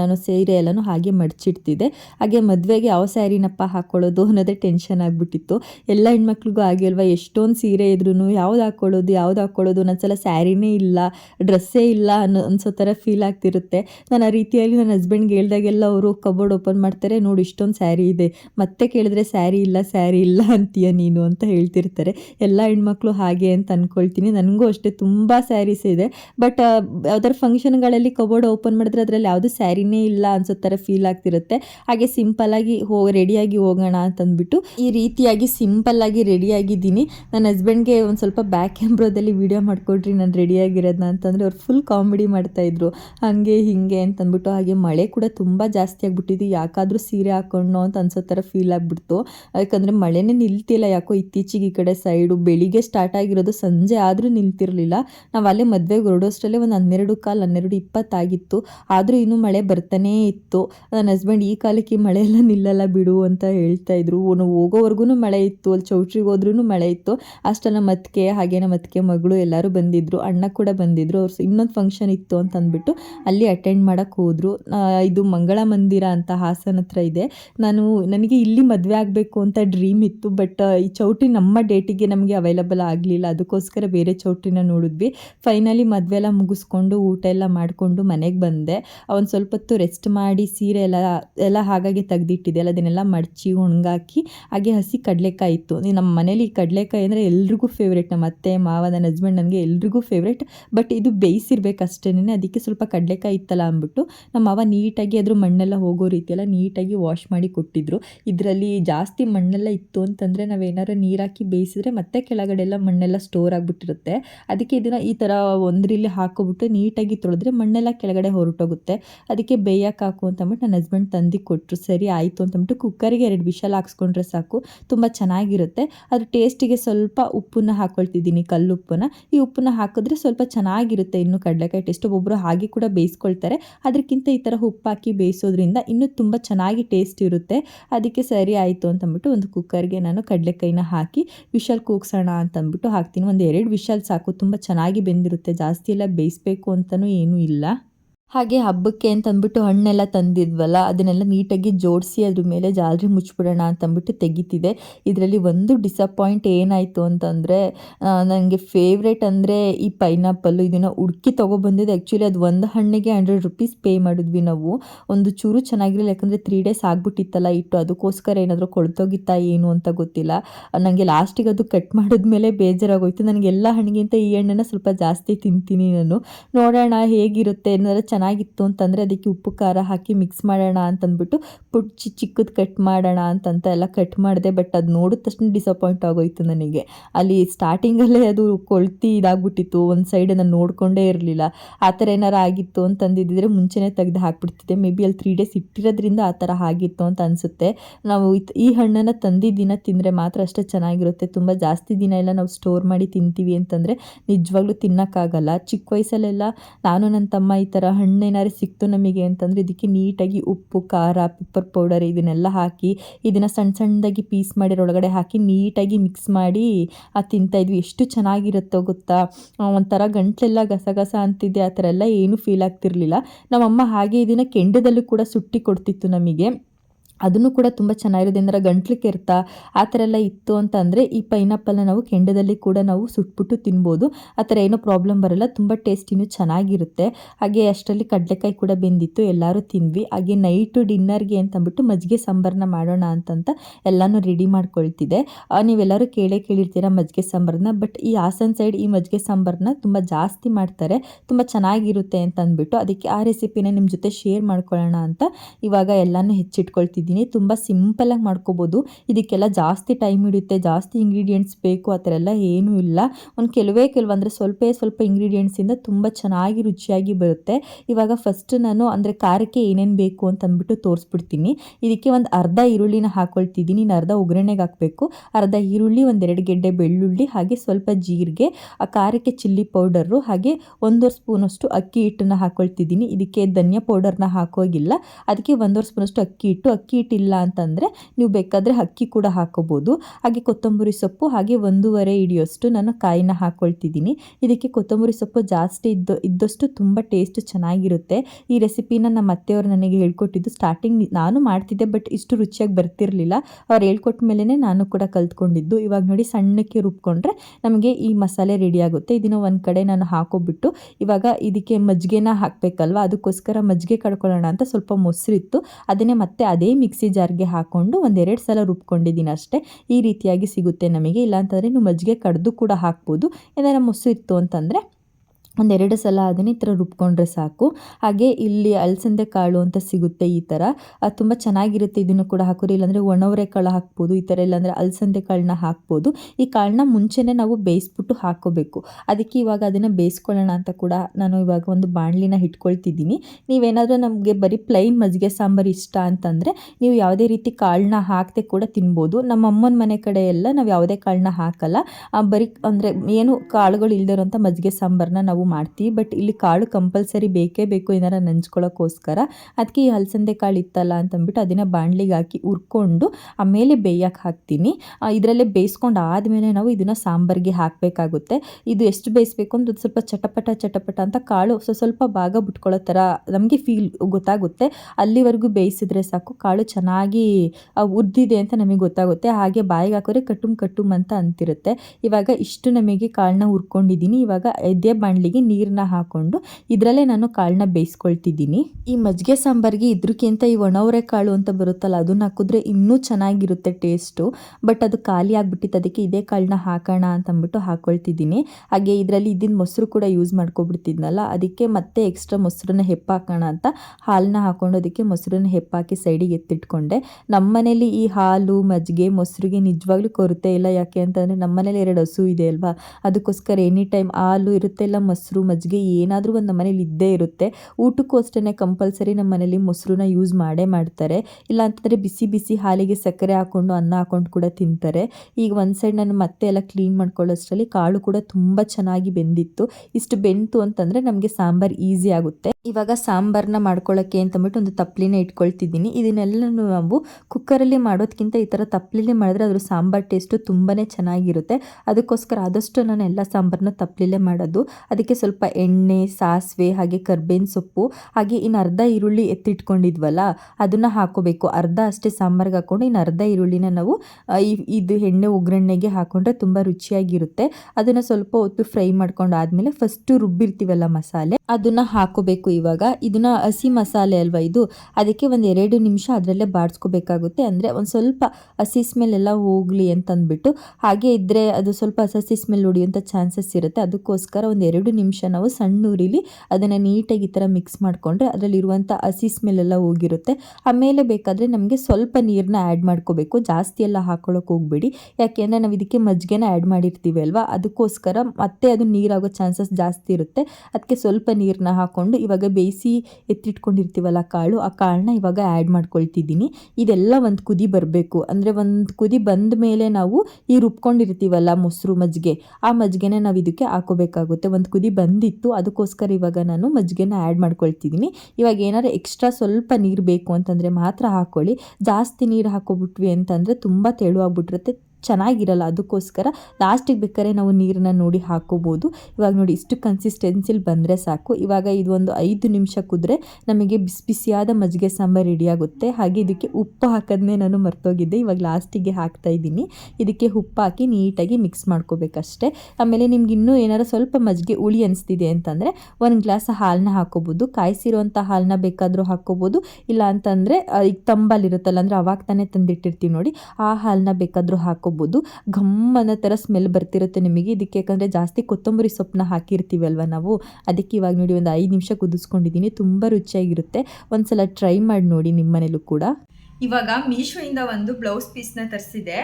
ನಾನು ಸೀರೆ ಎಲ್ಲನೂ ಹಾಗೆ ಮಡಚಿಡ್ತಿದ್ದೆ. ಹಾಗೆ ಮದುವೆಗೆ ಯಾವ ಸ್ಯಾರಿನಪ್ಪ ಹಾಕೊಳ್ಳೋದು ಟೆನ್ಷನ್ ಆಗಿಬಿಟ್ಟಿತ್ತು. ಎಲ್ಲ ಹೆಣ್ಮಕ್ಳಿಗೂ ಹಾಗೆ ಅಲ್ವಾ? ಎಷ್ಟೊಂದು ಸೀರೆ ಇದ್ರೂ ಯಾವ್ದು ಹಾಕೊಳ್ಳೋದು ಯಾವ್ದು ಹಾಕೊಳ್ಳೋದು? ಒಂದೊಂದ್ಸಲ ಸ್ಯಾರಿನೇ ಇಲ್ಲ, ಡ್ರೆಸ್ಸೇ ಇಲ್ಲ ಅನ್ನೋ ಅನ್ಸೋ ಥರ ಫೀಲ್ ಆಗ್ತಿರುತ್ತೆ. ನಾನು ಆ ರೀತಿಯಲ್ಲಿ ನನ್ನ ಹಸ್ಬೆಂಡ್ಗೆ ಹೇಳಿದಾಗೆಲ್ಲ ಅವರು ಕಬೋರ್ಡ್ ಓಪನ್ ಮಾಡ್ತಾರೆ, ನೋಡು, ಇಷ್ಟೊಂದು ಸ್ಯಾರಿ ಇದೆ. ಮತ್ತೆ ಕೇಳಿದ್ರೆ ಸ್ಯಾರಿ ಇಲ್ಲ ಸ್ಯಾರಿ ಇಲ್ಲ ಅಂತೀಯ ನೀನು? ಅಂತ ಹೇಳ್ತಿರ್ತಾರೆ. ಎಲ್ಲ ಹೆಣ್ಮಕ್ಳು ಹಾಗೆ ಅಂತ ಅಂದ್ಕೊಳ್ತೀನಿ ನನಗೂ ಅಷ್ಟೇ ತುಂಬ ಸ್ಯಾರೀಸ್ ಇದೆ. ಬಟ್ ಯಾವ್ದಾರ ಫಂಕ್ಷನ್ಗಳಲ್ಲಿ ಕಬೋರ್ಡ್ ಓಪನ್ ಮಾಡಿದ್ರೆ ಅದರಲ್ಲಿ ಯಾವುದು ಸ್ಯಾರಿನೇ ಇಲ್ಲ ಅನ್ಸೋ ಥರ ಫೀಲ್ ಆಗ್ತಿರುತ್ತೆ. ಹಾಗೆ ಸಿಂಪಲ್ಲಾಗಿ ಹೋ ರೆಡಿಯಾಗಿ ಹೋಗೋಣ ಅಂತಂದ್ಬಿಟ್ಟು ಈ ರೀತಿಯಾಗಿ ಸಿಂಪಲ್ ಆಗಿ ರೆಡಿ ಆಗಿದ್ದೀನಿ. ನನ್ನ ಹಸ್ಬೆಂಡ್ಗೆ ಒಂದು ಸ್ವಲ್ಪ ಬ್ಯಾಕ್ ಕ್ಯಾಮ್ರಾದಲ್ಲಿ ವಿಡಿಯೋ ಮಾಡಿಕೊಡ್ರಿ, ನಾನು ರೆಡಿಯಾಗಿರೋದನ್ನ ಅಂತಂದರೆ ಅವ್ರು ಫುಲ್ ಕಾಮಿಡಿ ಮಾಡ್ತಾಯಿದ್ರು ಹಾಗೆ ಹೀಗೆ ಅಂತಂದ್ಬಿಟ್ಟು ಹಾಗೆ ಮಳೆ ಕೂಡ ತುಂಬ ಜಾಸ್ತಿ ಆಗಿಬಿಟ್ಟಿದ್ದು ಯಾಕಾದರೂ ಸೀರೆ ಹಾಕೊಂಡು ಅಂತ ಅನ್ಸೋ ಥರ ಫೀಲ್ ಆಗಿಬಿಡ್ತು. ಯಾಕಂದರೆ ಮಳೆನೇ ನಿಲ್ತಿಲ್ಲ ಯಾಕೋ ಇತ್ತೀಚೆಗೆ ಈ ಕಡೆ ಸೈಡು ಬೆಳಿಗ್ಗೆ ಸ್ಟಾರ್ಟ್ ಆಗಿರೋದು ಸಂಜೆ ಆದರೂ ನಿಲ್ತಿರಲಿಲ್ಲ. ನಾವು ಅಲ್ಲೇ ಮದುವೆಗೆ ಹೊರಡೋಷ್ಟರಲ್ಲೇ ಒಂದು ಹನ್ನೆರಡು ಕಾಲು, ಹನ್ನೆರಡು ಇಪ್ಪತ್ತಾಗಿತ್ತು ಆದರೂ ಇನ್ನೂ ಮಳೆ ಬರ್ತಾನೇ ಇತ್ತು. ನನ್ನ ಹಸ್ಬೆಂಡ್ ಈ ಕಾಲಕ್ಕೆ ಮಳೆ ಎಲ್ಲ ನಿಲ್ಲಲ್ಲ ಬಿಡು ಅಂತ ಹೇಳ್ತಾ ಇದ್ರು ನಾವು ಹೋಗೋವರೆಗೂ ಮಳೆ ಇತ್ತು, ಅಲ್ಲಿ ಚೌಟ್ರಿಗೆ ಹೋದ್ರೂ ಮಳೆ ಇತ್ತು. ಅಷ್ಟೇ ನಮ್ಮ ಅತ್ತಿಗೆ ಹಾಗೆ ನಮ್ಮ ಅತ್ತಿಗೆ ಮಗಳು ಎಲ್ಲರೂ ಬಂದಿದ್ದರು ಅಣ್ಣ ಕೂಡ ಬಂದಿದ್ದರು ಅವ್ರು ಇನ್ನೊಂದು ಫಂಕ್ಷನ್ ಇತ್ತು ಅಂತ ಅಂದ್ಬಿಟ್ಟು ಅಲ್ಲಿ ಅಟೆಂಡ್ ಮಾಡೋಕ್ಕೆ ಹೋದರು. ಇದು ಮಂಗಳ ಮಂದಿರ ಅಂತ ಹಾಸನ ಹತ್ರ ಇದೆ. ನಾನು, ನನಗೆ ಇಲ್ಲಿ ಮದುವೆ ಆಗಬೇಕು ಅಂತ ಡ್ರೀಮ್ ಇತ್ತು ಬಟ್ ಈ ಚೌಟ್ರಿ ನಮ್ಮ ಡೇಟಿಗೆ ನಮಗೆ ಅವೈಲಬಲ್ ಆಗಲಿಲ್ಲ, ಅದಕ್ಕೋಸ್ಕರ ಬೇರೆ ಚೌಟ್ರಿನ ನೋಡಿದ್ವಿ. ಫೈನಲಿ ಮದುವೆ ಎಲ್ಲ ಮುಗಿಸ್ಕೊಂಡು ಊಟ ಎಲ್ಲ ಮಾಡಿಕೊಂಡು ಮನೆಗೆ ಬಂದೆ. ಒಂದು ಸ್ವಲ್ಪ ಹೊತ್ತು ರೆಸ್ಟ್ ಮಾಡಿ, ಸೀರೆ ಎಲ್ಲ ಎಲ್ಲ ಹಾಗಾಗಿ ತೆಗೆದಿಟ್ಟಿದೆ ಅದನ್ನೆಲ್ಲ ಮಡಚಿ, ಒಣಗಾಕಿ ಹಾಗೆ ಹಸಿ ಕಡಲೆಕಾಯಿ ಇತ್ತು. ನಮ್ಮ ಮನೇಲಿ ಕಡಲೆಕಾಯಿ ಅಂದರೆ ಎಲ್ರಿಗೂ ಫೇವ್ರೇಟ್ ನಮ್ಮ ಅತ್ತೆ, ಮಾವ, ನನ್ನ ಹಸ್ಬೆಂಡ್ ನನಗೆ ಎಲ್ರಿಗೂ ಫೇವ್ರೇಟ್ ಬಟ್ ಇದು ಬೇಯಿಸಿರ್ಬೇಕು ಅದಕ್ಕೆ ಸ್ವಲ್ಪ ಕಡಲೆಕಾಯಿ ಇತ್ತಲ್ಲ ಅಂದ್ಬಿಟ್ಟು ನಮ್ಮ ಮಾವ ನೀಟಾಗಿ ಅದ್ರ ಮಣ್ಣೆಲ್ಲ ಹೋಗೋ ರೀತಿಯೆಲ್ಲ ನೀಟಾಗಿ ವಾಶ್ ಮಾಡಿ ಕೊಟ್ಟಿದ್ರು. ಇದರಲ್ಲಿ ಜಾಸ್ತಿ ಮಣ್ಣೆಲ್ಲ ಇತ್ತು ಅಂತಂದರೆ ನಾವೇನಾದ್ರು ನೀರು ಹಾಕಿ ಬೇಯಿಸಿದ್ರೆ ಮತ್ತೆ ಕೆಳಗಡೆ ಎಲ್ಲ ಮಣ್ಣೆಲ್ಲ ಸ್ಟೋರ್ ಆಗಿಬಿಟ್ಟಿರುತ್ತೆ. ಅದಕ್ಕೆ ಇದನ್ನು ಈ ಥರ ಒಂದ್ರಲ್ಲಿ ಹಾಕೋಬಿಟ್ಟು ನೀಟಾಗಿ ತೊಳೆದ್ರೆ ಮಣ್ಣೆಲ್ಲ ಕೆಳಗಡೆ ಹೊರಟೋಗುತ್ತೆ. ಅದಕ್ಕೆ ಬೇಯಕ್ಕೆ ಹಾಕು ಅಂತ ಅಂದ್ಬಿಟ್ಟು ನನ್ನ ಹಸ್ಬೆಂಡ್ ತಂದು ಕೊಟ್ಟರು ಸರಿ, ಆಯಿತು ಅಂತಂದ್ಬಿಟ್ಟು ಕುಕ್ಕರಿಗೆ ಎರಡು ವಿಷಲ್ ಹಾಕ್ಸ್ಕೊಂಡ್ರೆ ಸಾಕು. ತುಂಬ ಚೆನ್ನಾಗಿರುತ್ತೆ. ಅದ್ರ ಟೇಸ್ಟಿಗೆ ಸ್ವಲ್ಪ ಉಪ್ಪನ್ನು ಹಾಕ್ಕೊಳ್ತಿದ್ದೀನಿ ಕಲ್ಲುಪ್ಪನ್ನ ಈ ಉಪ್ಪನ್ನ ಹಾಕಿದ್ರೆ ಸ್ವಲ್ಪ ಚೆನ್ನಾಗಿರುತ್ತೆ ಇನ್ನು ಕಡಲೆಕಾಯಿ ಟೇಸ್ಟ್ ಒಬ್ಬೊಬ್ಬರು ಹಾಗೆ ಕೂಡ ಬೇಯಿಸ್ಕೊಳ್ತಾರೆ. ಅದಕ್ಕಿಂತ ಈ ಥರ ಉಪ್ಪು ಹಾಕಿ ಬೇಯಿಸೋದ್ರಿಂದ ಇನ್ನೂ ತುಂಬ ಚೆನ್ನಾಗಿ ಟೇಸ್ಟ್ ಇರುತ್ತೆ. ಅದಕ್ಕೆ ಸರಿ ಆಯಿತು ಅಂತಂದ್ಬಿಟ್ಟು ಒಂದು ಕುಕ್ಕರ್ಗೆ ನಾನು ಕಡಲೆಕಾಯಿನ ಹಾಕಿ, ವಿಶಾಲ್ ಕೂಗ್ಸೋಣ ಅಂತಂದ್ಬಿಟ್ಟು ಹಾಕ್ತೀನಿ. ಒಂದು ಎರಡು ವಿಶಲ್ ಸಾಕು. ತುಂಬ ಚೆನ್ನಾಗಿ ಬೆಂದಿರುತ್ತೆ. ಜಾಸ್ತಿ ಎಲ್ಲ ಬೇಯಿಸ್ಬೇಕು ಅಂತಲೂ ಏನೂ ಇಲ್ಲ. ಹಾಗೆ ಹಬ್ಬಕ್ಕೆ ಅಂತ ಅಂದ್ಬಿಟ್ಟು ಹಣ್ಣೆಲ್ಲ ತಂದಿದ್ವಲ್ಲ, ಅದನ್ನೆಲ್ಲ ನೀಟಾಗಿ ಜೋಡಿಸಿ ಅದ್ರ ಮೇಲೆ ಜಾಲರಿ ಮುಚ್ಚಿಬಿಡೋಣ ಅಂತಂದ್ಬಿಟ್ಟು ತೆಗಿತಿದೆ. ಇದರಲ್ಲಿ ಒಂದು ಡಿಸಪಾಯಿಂಟ್ ಏನಾಯಿತು ಅಂತಂದರೆ ನನಗೆ ಫೇವ್ರೇಟ್ ಅಂದರೆ ಈ ಪೈನಾಪಲ್ಲು ಇದನ್ನು ಹುಡುಕಿ ತೊಗೊಬಂದಿದ್ದು ಆ್ಯಕ್ಚುಲಿ ಅದು ಒಂದು ಹಣ್ಣಿಗೆ ಹಂಡ್ರೆಡ್ ರುಪೀಸ್ ಪೇ ಮಾಡಿದ್ವಿ ನಾವು. ಒಂದು ಚೂರು ಚೆನ್ನಾಗಿರಲಿಲ್ಲ, ಯಾಕಂದರೆ ತ್ರೀ ಡೇಸ್ ಆಗಿಬಿಟ್ಟಿತ್ತಲ್ಲ ಇಟ್ಟು ಅದಕ್ಕೋಸ್ಕರ ಏನಾದರೂ ಕೊಳ್ತೋಗಿತ್ತಾ ಏನು ಅಂತ ಗೊತ್ತಿಲ್ಲ. ನನಗೆ ಲಾಸ್ಟಿಗೆ ಅದು ಕಟ್ ಮಾಡಿದ್ಮೇಲೆ ಬೇಜಾರಾಗೋಯ್ತು. ನನಗೆ ಎಲ್ಲ ಹಣ್ಣಿಗಿಂತ ಈ ಹಣ್ಣನ್ನು ಸ್ವಲ್ಪ ಜಾಸ್ತಿ ತಿಂತೀನಿ ನಾನು. ನೋಡೋಣ ಹೇಗಿರುತ್ತೆ ಏನಾದ್ರು ಚೆನ್ನಾಗಿತ್ತು ಅಂತಂದರೆ ಅದಕ್ಕೆ ಉಪ್ಪು, ಖಾರ ಹಾಕಿ ಮಿಕ್ಸ್ ಮಾಡೋಣ ಅಂತಂದ್ಬಿಟ್ಟು ಪುಟ್ ಚಿ, ಚಿಕ್ಕದು ಕಟ್ ಮಾಡೋಣ ಅಂತಂತ ಎಲ್ಲ ಕಟ್ ಮಾಡಿದೆ ಬಟ್ ಅದು ನೋಡಿದ ತಕ್ಷಣ ಡಿಸಪಾಯಿಂಟ್ ಆಗೋಯ್ತು ನನಗೆ. ಅಲ್ಲಿ ಸ್ಟಾರ್ಟಿಂಗಲ್ಲೇ ಅದು ಕೊಳ್ತಿ ಇದಾಗ್ಬಿಟ್ಟಿತ್ತು, ಒಂದು ಸೈಡ್ ನಾನು ನೋಡಿಕೊಂಡೇ ಇರಲಿಲ್ಲ. ಆ ಥರ ಏನಾರು ಆಗಿತ್ತು ಅಂತಂದಿದ್ದರೆ ಮುಂಚೆನೇ ತೆಗೆದು ಹಾಕ್ಬಿಡ್ತಿದ್ದೆ. ಮೇ ಬಿ ಅಲ್ಲಿ ತ್ರೀ ಡೇಸ್ ಇಟ್ಟಿರೋದ್ರಿಂದ ಆ ಥರ ಆಗಿತ್ತು ಅಂತ ಅನಿಸುತ್ತೆ. ನಾವು ಈ ಹಣ್ಣನ್ನು ತಂದಿದ್ದ ದಿನ ತಿಂದರೆ ಮಾತ್ರ ಅಷ್ಟೇ ಚೆನ್ನಾಗಿರುತ್ತೆ. ತುಂಬ ಜಾಸ್ತಿ ದಿನ ಎಲ್ಲ ನಾವು ಸ್ಟೋರ್ ಮಾಡಿ ತಿಂತೀವಿ ಅಂತಂದರೆ ನಿಜವಾಗ್ಲೂ ತಿನ್ನೋಕ್ಕಾಗಲ್ಲ. ಚಿಕ್ಕ ವಯಸ್ಸಲ್ಲೆಲ್ಲ ನಾನು ನನ್ನ ತಮ್ಮ ಈ ಥರ ಹಣ್ಣೇನಾದ್ರು ಸಿಕ್ತು ನಮಗೆ ಅಂತಂದರೆ ಇದಕ್ಕೆ ನೀಟಾಗಿ ಉಪ್ಪು, ಖಾರ ಪೆಪ್ಪರ್ ಪೌಡರ್ ಇದನ್ನೆಲ್ಲ ಹಾಕಿ ಇದನ್ನು ಸಣ್ಣ ಸಣ್ಣದಾಗಿ ಪೀಸ್ ಮಾಡಿರೊಳಗಡೆ ಹಾಕಿ ನೀಟಾಗಿ ಮಿಕ್ಸ್ ಮಾಡಿ, ಅದು ತಿಂತಾಯಿದ್ವಿ ಎಷ್ಟು ಚೆನ್ನಾಗಿರುತ್ತೋ ಗೊತ್ತಾ? ಒಂಥರ ಗಂಟ್ಲೆಲ್ಲ ಗಸಗಸ ಅಂತಿದೆ. ಆ ಥರ ಎಲ್ಲ ಏನೂ ಫೀಲ್ ಆಗ್ತಿರಲಿಲ್ಲ. ನಮ್ಮಮ್ಮ ಹಾಗೆ ಇದನ್ನು ಕೆಂಡದಲ್ಲೂ ಕೂಡ ಸುಟ್ಟಿ ಕೊಡ್ತಿತ್ತು ನಮಗೆ. ಅದನ್ನು ಕೂಡ ತುಂಬ ಚೆನ್ನಾಗಿರೋದ್ರಿಂದ ಗಂಟ್ಲು ಕೆರೆತ ಆ ಥರ ಎಲ್ಲ ಇತ್ತು ಅಂತ ಅಂದರೆ ಈ ಪೈನಾಪಲ್ನ ನಾವು ಕೆಂಡದಲ್ಲಿ ಕೂಡ ನಾವು ಸುಟ್ಬಿಟ್ಟು ತಿನ್ಬೋದು. ಆ ಥರ ಏನೂ ಪ್ರಾಬ್ಲಮ್ ಬರಲ್ಲ, ತುಂಬ ಟೇಸ್ಟಿನೂ ಚೆನ್ನಾಗಿರುತ್ತೆ. ಹಾಗೆ ಅಷ್ಟರಲ್ಲಿ ಕಡಲೆಕಾಯಿ ಕೂಡ ಬೆಂದಿತ್ತು, ಎಲ್ಲರೂ ತಿಂದ್ವಿ. ಹಾಗೆ ನೈಟು ಡಿನ್ನರ್ಗೆ ಅಂತಂದ್ಬಿಟ್ಟು ಮಜ್ಜಿಗೆ ಸಾಂಬಾರನ್ನ ಮಾಡೋಣ ಅಂತಂತ ಎಲ್ಲನೂ ರೆಡಿ ಮಾಡ್ಕೊಳ್ತಿದ್ದೆ ನೀವೆಲ್ಲರೂ ಕೇಳೇ ಕೇಳಿರ್ತೀರ ಮಜ್ಜಿಗೆ ಸಾಂಬಾರನ್ನ ಬಟ್ ಈ ಹಾಸನ ಸೈಡ್ ಈ ಮಜ್ಜಿಗೆ ಸಾಂಬಾರನ್ನ ತುಂಬ ಜಾಸ್ತಿ ಮಾಡ್ತಾರೆ, ತುಂಬ ಚೆನ್ನಾಗಿರುತ್ತೆ ಅಂತ ಅಂದ್ಬಿಟ್ಟು ಅದಕ್ಕೆ ಆ ರೆಸಿಪಿನ ನಿಮ್ಮ ಜೊತೆ ಶೇರ್ ಮಾಡ್ಕೊಳ್ಳೋಣ ಅಂತ ಇವಾಗ ಎಲ್ಲನೂ ಹೆಚ್ಚಿಟ್ಕೊಳ್ತಿದ್ದೀನಿ ತುಂಬ ಸಿಂಪಲಾಗಿ ಮಾಡ್ಕೋಬೋದು. ಇದಕ್ಕೆಲ್ಲ ಜಾಸ್ತಿ ಟೈಮ್ ಹಿಡಿಯುತ್ತೆ ಜಾಸ್ತಿ ಇಂಗ್ರೀಡಿಯೆಂಟ್ಸ್ ಬೇಕು. ಆ ಥರ ಎಲ್ಲ ಏನೂ ಇಲ್ಲ. ಒಂದು ಕೆಲವೇ ಕೆಲವು ಅಂದರೆ ಸ್ವಲ್ಪ ಸ್ವಲ್ಪ ಇಂಗ್ರೀಡಿಯೆಂಟ್ಸಿಂದ ತುಂಬ ಚೆನ್ನಾಗಿ ರುಚಿಯಾಗಿ ಬರುತ್ತೆ. ಇವಾಗ ಫಸ್ಟ್ ನಾನು ಅಂದರೆ ಖಾರಕ್ಕೆ ಏನೇನು ಬೇಕು ಅಂತ ಅಂದ್ಬಿಟ್ಟು ತೋರಿಸ್ಬಿಡ್ತೀನಿ. ಇದಕ್ಕೆ ಒಂದು ಅರ್ಧ ಈರುಳ್ಳಿನ ಹಾಕೊಳ್ತಿದ್ದೀನಿ. ಇನ್ನು ಅರ್ಧ ಒಗ್ಗರಣೆಗೆ ಹಾಕಬೇಕು. ಅರ್ಧ ಈರುಳ್ಳಿ ಒಂದೆರಡು ಗೆಡ್ಡೆ ಬೆಳ್ಳುಳ್ಳಿ, ಹಾಗೆ ಸ್ವಲ್ಪ ಜೀರಿಗೆ, ಆ ಖಾರಕ್ಕೆ ಚಿಲ್ಲಿ ಪೌಡರು ಹಾಗೆ ಒಂದೂವರೆ ಸ್ಪೂನಷ್ಟು ಅಕ್ಕಿ ಹಿಟ್ಟನ್ನು ಹಾಕೊಳ್ತಿದ್ದೀನಿ. ಇದಕ್ಕೆ ಧನಿಯಾ ಪೌಡರ್ನ ಹಾಕೋಗಿಲ್ಲ. ಅದಕ್ಕೆ ಒಂದೂವರೆ ಸ್ಪೂನಷ್ಟು ಅಕ್ಕಿ ಹಿಟ್ಟು. ಅಕ್ಕಿ ಹಿಟ್ಟಿಲ್ಲ ಅಂತಂದರೆ ನೀವು ಬೇಕಾದರೆ ಅಕ್ಕಿ ಕೂಡ ಹಾಕೋಬೋದು. ಹಾಗೆ ಕೊತ್ತಂಬರಿ ಸೊಪ್ಪು ಹಾಗೆ ಒಂದೂವರೆ ಹಿಡಿಯೋಷ್ಟು ನಾನು ಕಾಯಿನ ಹಾಕ್ಕೊಳ್ತಿದ್ದೀನಿ ಇದಕ್ಕೆ ಕೊತ್ತಂಬರಿ ಸೊಪ್ಪು ಜಾಸ್ತಿ ಇದ್ದು, ಇದ್ದಷ್ಟು ತುಂಬ ಟೇಸ್ಟ್ ಚೆನ್ನಾಗಿರುತ್ತೆ. ಈ ರೆಸಿಪಿನ ನಮ್ಮ ಅತ್ತೆಯವರು ನನಗೆ ಹೇಳ್ಕೊಟ್ಟಿದ್ದು ಸ್ಟಾರ್ಟಿಂಗ್ ನಾನು ಮಾಡ್ತಿದ್ದೆ ಬಟ್ ಇಷ್ಟು ರುಚಿಯಾಗಿ ಬರ್ತಿರಲಿಲ್ಲ. ಅವ್ರು ಹೇಳ್ಕೊಟ್ಟ ಮೇಲೇ ನಾನು ಕೂಡ ಕಲ್ತ್ಕೊಂಡಿದ್ದು. ಇವಾಗ ನೋಡಿ ಸಣ್ಣಕ್ಕೆ ರುಬ್ಕೊಂಡ್ರೆ ನಮಗೆ ಈ ಮಸಾಲೆ ರೆಡಿ ಆಗುತ್ತೆ. ಇದನ್ನು ಒಂದು ಕಡೆ ನಾನು ಹಾಕೋಬಿಟ್ಟು ಇವಾಗ ಇದಕ್ಕೆ ಮಜ್ಜಿಗೆನ ಹಾಕಬೇಕಲ್ವ? ಅದಕ್ಕೋಸ್ಕರ ಮಜ್ಜಿಗೆ ಕಡ್ಕೊಳ್ಳೋಣ ಅಂತ ಸ್ವಲ್ಪ ಮೊಸರಿತ್ತು. ಅದನ್ನೇ ಮತ್ತೆ ಅದೇ ಮಿಕ್ಸಿ ಜಾರ್ಗೆ ಹಾಕ್ಕೊಂಡು ಒಂದೆರಡು ಸಲ ರುಬ್ಕೊಂಡಿದ್ದೀನಿ ಅಷ್ಟೇ. ಈ ರೀತಿಯಾಗಿ ಸಿಗುತ್ತೆ ನಮಗೆ. ಇಲ್ಲಾಂತಂದರೆ ನೀವು ಮಜ್ಜಿಗೆ ಕಡ್ದು ಕೂಡ ಹಾಕ್ಬೋದು. ಏನಾರ ಮೊಸರು ಇತ್ತು ಅಂತಂದರೆ ಒಂದೆರಡು ಸಲ ಅದನ್ನು ಈ ಥರ ರುಬ್ಕೊಂಡ್ರೆ ಸಾಕು. ಹಾಗೆ ಇಲ್ಲಿ ಅಲಸಂದೆ ಕಾಳು ಅಂತ ಸಿಗುತ್ತೆ ಈ ಥರ. ತುಂಬ ಚೆನ್ನಾಗಿರುತ್ತೆ ಇದನ್ನು ಕೂಡ ಹಾಕೋರಿ ಇಲ್ಲಾಂದರೆ ಒಣವರೆ ಕಾಳು ಹಾಕ್ಬೋದು, ಈ ಥರ ಇಲ್ಲಾಂದರೆ ಅಲಸಂದೆ ಕಾಳನ್ನ ಹಾಕ್ಬೋದು. ಈ ಕಾಳನ್ನ ಮುಂಚೆನೇ ನಾವು ಬೇಯಿಸ್ಬಿಟ್ಟು ಹಾಕೋಬೇಕು. ಅದಕ್ಕೆ ಇವಾಗ ಅದನ್ನು ಬೇಯಿಸ್ಕೊಳ್ಳೋಣ ಅಂತ ಕೂಡ ನಾನು ಇವಾಗ ಒಂದು ಬಾಣಲಿನ ಇಟ್ಕೊಳ್ತಿದ್ದೀನಿ ನೀವೇನಾದರೂ ನಮಗೆ ಬರೀ ಪ್ಲೈನ್ ಮಜ್ಜಿಗೆ ಸಾಂಬಾರು ಇಷ್ಟ ಅಂತಂದರೆ ನೀವು ಯಾವುದೇ ರೀತಿ ಕಾಳನ್ನ ಹಾಕದೆ ಕೂಡ ತಿನ್ಬೋದು. ನಮ್ಮ ಅಮ್ಮನ ಮನೆ ಕಡೆ ಎಲ್ಲ ನಾವು ಯಾವುದೇ ಕಾಳನ್ನ ಹಾಕಲ್ಲ. ಬರೀ ಅಂದರೆ ಏನು ಕಾಳುಗಳು ಇಲ್ದಿರೋಂಥ ಮಜ್ಜಿಗೆ ಸಾಂಬಾರನ್ನ ನಾವು ಮಾಡ್ತೀವಿ. ಬಟ್ ಇಲ್ಲಿ ಕಾಳು ಕಂಪಲ್ಸರಿ ಬೇಕೇ ಬೇಕು ಏನಾರ ನಂಚ್ಕೊಳ್ಳೋಕ್ಕೋಸ್ಕರ ಅದಕ್ಕೆ ಈ ಹಲಸಂದೆ ಕಾಳು ಇತ್ತಲ್ಲ ಅಂತಂದ್ಬಿಟ್ಟು ಅದನ್ನು ಬಾಣಲಿಗೆ ಹಾಕಿ ಹುರ್ಕೊಂಡು ಆಮೇಲೆ ಬೇಯಕ್ಕೆ ಹಾಕ್ತೀನಿ. ಇದರಲ್ಲೇ ಬೇಯಿಸ್ಕೊಂಡು ಆದಮೇಲೆ ನಾವು ಇದನ್ನು ಸಾಂಬಾರಿಗೆ ಹಾಕಬೇಕಾಗುತ್ತೆ. ಇದು ಎಷ್ಟು ಬೇಯಿಸ್ಬೇಕು ಅಂತ ಸ್ವಲ್ಪ ಚಟಪಟ ಚಟಪಟ ಅಂತ ಕಾಳು ಸ್ವ- ಸ್ವಲ್ಪ ಭಾಗ ಬಿಟ್ಕೊಳ್ಳೋ ಥರ ನಮಗೆ ಫೀಲ್ ಗೊತ್ತಾಗುತ್ತೆ. ಅಲ್ಲಿವರೆಗೂ ಬೇಯಿಸಿದ್ರೆ ಸಾಕು. ಕಾಳು ಚೆನ್ನಾಗಿ ಉದ್ದಿದೆ ಅಂತ ನಮಗೆ ಗೊತ್ತಾಗುತ್ತೆ. ಹಾಗೆ ಬಾಯಿಗೆ ಹಾಕೋರೆ ಕಟ್ಟುಮ್ ಕಟ್ಟುಮ್ ಅಂತ ಅಂತಿರುತ್ತೆ. ಇವಾಗ ಇಷ್ಟು ನಮಗೆ ಕಾಳನ್ನ ಹುರ್ಕೊಂಡಿದ್ದೀನಿ. ಇವಾಗ ಎದ್ದೆ ಬಾಣಲಿಗೆ ನೀರನ್ನ ಹಾಕ್ಕೊಂಡು ಇದರಲ್ಲೇ ನಾನು ಕಾಳನ್ನ ಬೇಯಿಸ್ಕೊಳ್ತಿದ್ದೀನಿ. ಈ ಮಜ್ಜಿಗೆ ಸಾಂಬಾರಿಗೆ ಇದ್ರಕ್ಕಿಂತ ಈ ಒಣವರೆ ಕಾಳು ಅಂತ ಬರುತ್ತಲ್ಲ, ಅದನ್ನ ಹಾಕಿದ್ರೆ ಇನ್ನೂ ಚೆನ್ನಾಗಿರುತ್ತೆ ಟೇಸ್ಟು. ಬಟ್ ಅದು ಖಾಲಿ ಆಗಿಬಿಟ್ಟಿತ್ತು, ಅದಕ್ಕೆ ಇದೇ ಕಾಳನ್ನ ಹಾಕೋಣ ಅಂತ ಅಂದ್ಬಿಟ್ಟು ಹಾಕ್ಕೊಳ್ತಿದ್ದೀನಿ ಹಾಗೆ ಇದರಲ್ಲಿ ಇದ್ದಿನ ಮೊಸರು ಕೂಡ ಯೂಸ್ ಮಾಡ್ಕೊಬಿಡ್ತಿದ್ನಲ್ಲ, ಅದಕ್ಕೆ ಮತ್ತೆ ಎಕ್ಸ್ಟ್ರಾ ಮೊಸರನ್ನ ಹೆಪ್ಪಾಕೋಣ ಅಂತ ಹಾಲನ್ನ ಹಾಕ್ಕೊಂಡು ಅದಕ್ಕೆ ಮೊಸರನ್ನ ಹೆಪ್ಪಾಕಿ ಸೈಡಿಗೆ ಎತ್ತಿಟ್ಕೊಂಡೆ. ನಮ್ಮ ಮನೇಲಿ ಈ ಹಾಲು, ಮಜ್ಜಿಗೆ, ಮೊಸರಿಗೆ ನಿಜವಾಗ್ಲೂ ಕೊರತೆ ಇಲ್ಲ. ಯಾಕೆ ಅಂತಂದರೆ ನಮ್ಮ ಮನೇಲಿ ಎರಡು ಹಸು ಇದೆ ಅಲ್ವಾ, ಅದಕ್ಕೋಸ್ಕರ ಎನಿ ಟೈಮ್ ಹಾಲು ಇರುತ್ತೆ ಇಲ್ಲ ಮೊಸರು ಮಜ್ಜಿಗೆ ಏನಾದರೂ ಒಂದು ನಮ್ಮ ಮನೇಲಿ ಇದ್ದೇ ಇರುತ್ತೆ. ಊಟಕ್ಕೂ ಅಷ್ಟೇ ಕಂಪಲ್ಸರಿ ನಮ್ಮ ಮನೇಲಿ ಮೊಸರನ್ನ ಯೂಸ್ ಮಾಡೇ ಮಾಡ್ತಾರೆ. ಇಲ್ಲ ಅಂತಂದರೆ ಬಿಸಿ ಬಿಸಿ ಹಾಲಿಗೆ ಸಕ್ಕರೆ ಹಾಕ್ಕೊಂಡು ಅನ್ನ ಹಾಕ್ಕೊಂಡು ಕೂಡ ತಿಂತಾರೆ. ಈಗ ಒಂದು ಸೈಡ್ ನಾನು ಮತ್ತೆ ಎಲ್ಲ ಕ್ಲೀನ್ ಮಾಡ್ಕೊಳ್ಳೋಷ್ಟರಲ್ಲಿ ಕಾಳು ಕೂಡ ತುಂಬ ಚೆನ್ನಾಗಿ ಬೆಂದಿತ್ತು. ಇಷ್ಟು ಬೆಂತು ಅಂತಂದರೆ ನಮಗೆ ಸಾಂಬಾರು ಈಸಿ ಆಗುತ್ತೆ. ಇವಾಗ ಸಾಂಬಾರನ್ನ ಮಾಡ್ಕೊಳ್ಳೋಕ್ಕೆ ಅಂತಂದ್ಬಿಟ್ಟು ಒಂದು ತಪ್ಪಲಿನ ಇಟ್ಕೊಳ್ತಿದ್ದೀನಿ. ಇದನ್ನೆಲ್ಲ ನಾವು ಕುಕ್ಕರಲ್ಲಿ ಮಾಡೋದಕ್ಕಿಂತ ಈ ಥರ ತಪ್ಪಲಿಲಿ ಮಾಡಿದ್ರೆ ಅದ್ರ ಸಾಂಬಾರು ಟೇಸ್ಟು ತುಂಬಾ ಚೆನ್ನಾಗಿರುತ್ತೆ. ಅದಕ್ಕೋಸ್ಕರ ಆದಷ್ಟು ನಾನು ಎಲ್ಲ ಸಾಂಬಾರನ್ನ ತಪ್ಪಲಿಲ್ಲೇ ಮಾಡೋದು. ಅದಕ್ಕೆ ಸ್ವಲ್ಪ ಎಣ್ಣೆ, ಸಾಸಿವೆ, ಹಾಗೆ ಕರ್ಬೇವಿನ ಸೊಪ್ಪು, ಹಾಗೆ ಇನ್ನು ಅರ್ಧ ಈರುಳ್ಳಿ ಎತ್ತಿಟ್ಕೊಂಡಿದ್ವಲ್ಲ, ಅದನ್ನು ಹಾಕೋಬೇಕು. ಅರ್ಧ ಅಷ್ಟೇ ಸಾಂಬಾರ್ಗೆ ಹಾಕ್ಕೊಂಡು ಇನ್ನು ಅರ್ಧ ಈರುಳ್ಳಿನ ನಾವು ಇದು ಎಣ್ಣೆ ಒಗ್ಗರಣೆಗೆ ಹಾಕೊಂಡ್ರೆ ತುಂಬ ರುಚಿಯಾಗಿರುತ್ತೆ. ಅದನ್ನು ಸ್ವಲ್ಪ ಹೊತ್ತು ಫ್ರೈ ಮಾಡ್ಕೊಂಡು ಆದಮೇಲೆ ಫಸ್ಟು ರುಬ್ಬಿರ್ತೀವಲ್ಲ ಮಸಾಲೆ, ಅದನ್ನು ಹಾಕೋಬೇಕು ಇವಾಗ ಇದನ್ನ ಹಸಿ ಮಸಾಲೆ ಅಲ್ವಾ ಇದು? ಅದಕ್ಕೆ ಒಂದು ಎರಡು ನಿಮಿಷ ಅದರಲ್ಲೇ ಬಾಡಿಸ್ಕೋಬೇಕಾಗುತ್ತೆ ಅಂದರೆ ಒಂದು ಸ್ವಲ್ಪ ಹಸಿ ಸ್ಮೆಲ್ ಎಲ್ಲ ಹೋಗಲಿ ಅಂತಂದ್ಬಿಟ್ಟು, ಹಾಗೆ ಇದ್ದರೆ ಅದು ಸ್ವಲ್ಪ ಹಸಿ ಸ್ಮೆಲ್ ಹೊಡಿಯುವಂಥ ಚಾನ್ಸಸ್ ಇರುತ್ತೆ. ಅದಕ್ಕೋಸ್ಕರ ಒಂದು ಎರಡು ನಿಮಿಷ ನಾವು ಸಣ್ಣ ಉರಿಲಿ ಅದನ್ನು ನೀಟಾಗಿ ಈ ಥರ ಮಿಕ್ಸ್ ಮಾಡಿಕೊಂಡ್ರೆ ಅದರಲ್ಲಿರುವಂಥ ಹಸಿ ಸ್ಮೆಲ್ ಎಲ್ಲ ಹೋಗಿರುತ್ತೆ. ಆಮೇಲೆ ಬೇಕಾದರೆ ನಮಗೆ ಸ್ವಲ್ಪ ನೀರನ್ನ ಆ್ಯಡ್ ಮಾಡ್ಕೋಬೇಕು. ಜಾಸ್ತಿ ಎಲ್ಲ ಹಾಕೊಳ್ಳೋಕೆ ಹೋಗ್ಬೇಡಿ. ಯಾಕೆಂದರೆ ನಾವು ಇದಕ್ಕೆ ಮಜ್ಜಿಗೆನ ಆ್ಯಡ್ ಮಾಡಿರ್ತೀವಿ ಅಲ್ವಾ? ಅದಕ್ಕೋಸ್ಕರ ಮತ್ತೆ ಅದು ನೀರಾಗೋ ಚಾನ್ಸಸ್ ಜಾಸ್ತಿ ಇರುತ್ತೆ. ಅದಕ್ಕೆ ಸ್ವಲ್ಪ ನೀರನ್ನ ಹಾಕ್ಕೊಂಡು ಇವಾಗ ಬೇಯಿಸಿ ಎತ್ತಿಟ್ಕೊಂಡಿರ್ತೀವಲ್ಲ ಕಾಳು, ಆ ಕಾಳನ್ನ ಇವಾಗ ಆ್ಯಡ್ ಮಾಡ್ಕೊಳ್ತಿದ್ದೀನಿ. ಇದೆಲ್ಲ ಒಂದು ಕುದಿ ಬರಬೇಕು. ಅಂದರೆ ಒಂದು ಕುದಿ ಬಂದ ಮೇಲೆ ನಾವು ಈ ರುಬ್ಕೊಂಡಿರ್ತೀವಲ್ಲ ಮೊಸರು ಮಜ್ಜಿಗೆ, ಆ ಮಜ್ಜಿಗೆನೇ ನಾವು ಇದಕ್ಕೆ ಹಾಕೋಬೇಕಾಗುತ್ತೆ. ಒಂದು ಕುದಿ ಬಂದಿತ್ತು, ಅದಕ್ಕೋಸ್ಕರ ಇವಾಗ ನಾನು ಮಜ್ಜಿಗೆನ ಆ್ಯಡ್ ಮಾಡ್ಕೊಳ್ತಿದ್ದೀನಿ. ಇವಾಗ ಏನಾದ್ರು ಎಕ್ಸ್ಟ್ರಾ ಸ್ವಲ್ಪ ನೀರು ಬೇಕು ಅಂತಂದರೆ ಮಾತ್ರ ಹಾಕ್ಕೊಳ್ಳಿ ಜಾಸ್ತಿ ನೀರು ಹಾಕೋಬಿಟ್ವಿ ಅಂತಂದರೆ ತುಂಬ ತೆಳುವಾಗ್ಬಿಟ್ಟಿರುತ್ತೆ. ಚೆನ್ನಾಗಿರಲ್ಲ ಅದಕ್ಕೋಸ್ಕರ ಲಾಸ್ಟಿಗೆ ಬೇಕಾದ್ರೆ ನಾವು ನೀರನ್ನ ನೋಡಿ ಹಾಕೋಬೋದು. ಇವಾಗ ನೋಡಿ ಇಷ್ಟು ಕನ್ಸಿಸ್ಟೆನ್ಸಿಲಿ ಬಂದರೆ ಸಾಕು. ಇವಾಗ ಇದು ಒಂದು ಐದು ನಿಮಿಷ ಕುದ್ರೆ ನಮಗೆ ಬಿಸಿ ಬಿಸಿಯಾದ ಮಜ್ಜಿಗೆ ಸಾಂಬಾರು ರೆಡಿಯಾಗುತ್ತೆ ಹಾಗೆ ಇದಕ್ಕೆ ಉಪ್ಪು ಹಾಕೋದನ್ನೇ ನಾನು ಮರ್ತೋಗಿದ್ದೆ. ಇವಾಗ ಲಾಸ್ಟಿಗೆ ಹಾಕ್ತಾ ಇದ್ದೀನಿ. ಇದಕ್ಕೆ ಉಪ್ಪು ಹಾಕಿ ನೀಟಾಗಿ ಮಿಕ್ಸ್ ಮಾಡ್ಕೋಬೇಕಷ್ಟೇ. ಆಮೇಲೆ ನಿಮ್ಗೆ ಇನ್ನೂ ಏನಾರು ಸ್ವಲ್ಪ ಮಜ್ಜಿಗೆ ಹುಳಿ ಅನಿಸ್ತಿದೆ ಅಂತಂದರೆ ಒಂದು ಗ್ಲಾಸ್ ಹಾಲನ್ನ ಹಾಕೋಬೋದು. ಕಾಯಿಸಿರುವಂಥ ಹಾಲನ್ನ ಬೇಕಾದರೂ ಹಾಕೋಬೋದು. ಇಲ್ಲ ಅಂತಂದರೆ ಈಗ ತಂಬಲ್ಲಿರುತ್ತಲ್ಲ, ಅಂದರೆ ಅವಾಗ ತಾನೇ ತಂದಿಟ್ಟಿರ್ತೀವಿ ನೋಡಿ. ಆ ಹಾಲನ್ನ ಬೇಕಾದರೂ ಹಾಕೋಬೋದು. ಘಮ್ ಅನ್ನೋ ಥರ ಸ್ಮೆಲ್ ಬರ್ತಿರುತ್ತೆ ನಿಮಗೆ. ಇದಕ್ಕೆ ಯಾಕಂದರೆ ಜಾಸ್ತಿ ಕೊತ್ತಂಬರಿ ಸೊಪ್ಪನ್ನ ಅಲ್ವಾ ನಾವು? ಅದಕ್ಕೆ ಇವಾಗ ನೋಡಿ ಒಂದು ಐದು ನಿಮಿಷ ಕುದಿಸ್ಕೊಂಡಿದ್ದೀನಿ. ತುಂಬ ರುಚಿಯಾಗಿರುತ್ತೆ. ಒಂದ್ಸಲ ಟ್ರೈ ಮಾಡಿ ನೋಡಿ ನಿಮ್ಮ ಮನೇಲೂ ಕೂಡ. ಇವಾಗ ಮೀಶೋಯಿಂದ ಒಂದು ಬ್ಲೌಸ್ ಪೀಸ್ನ ತರಿಸಿದೆ.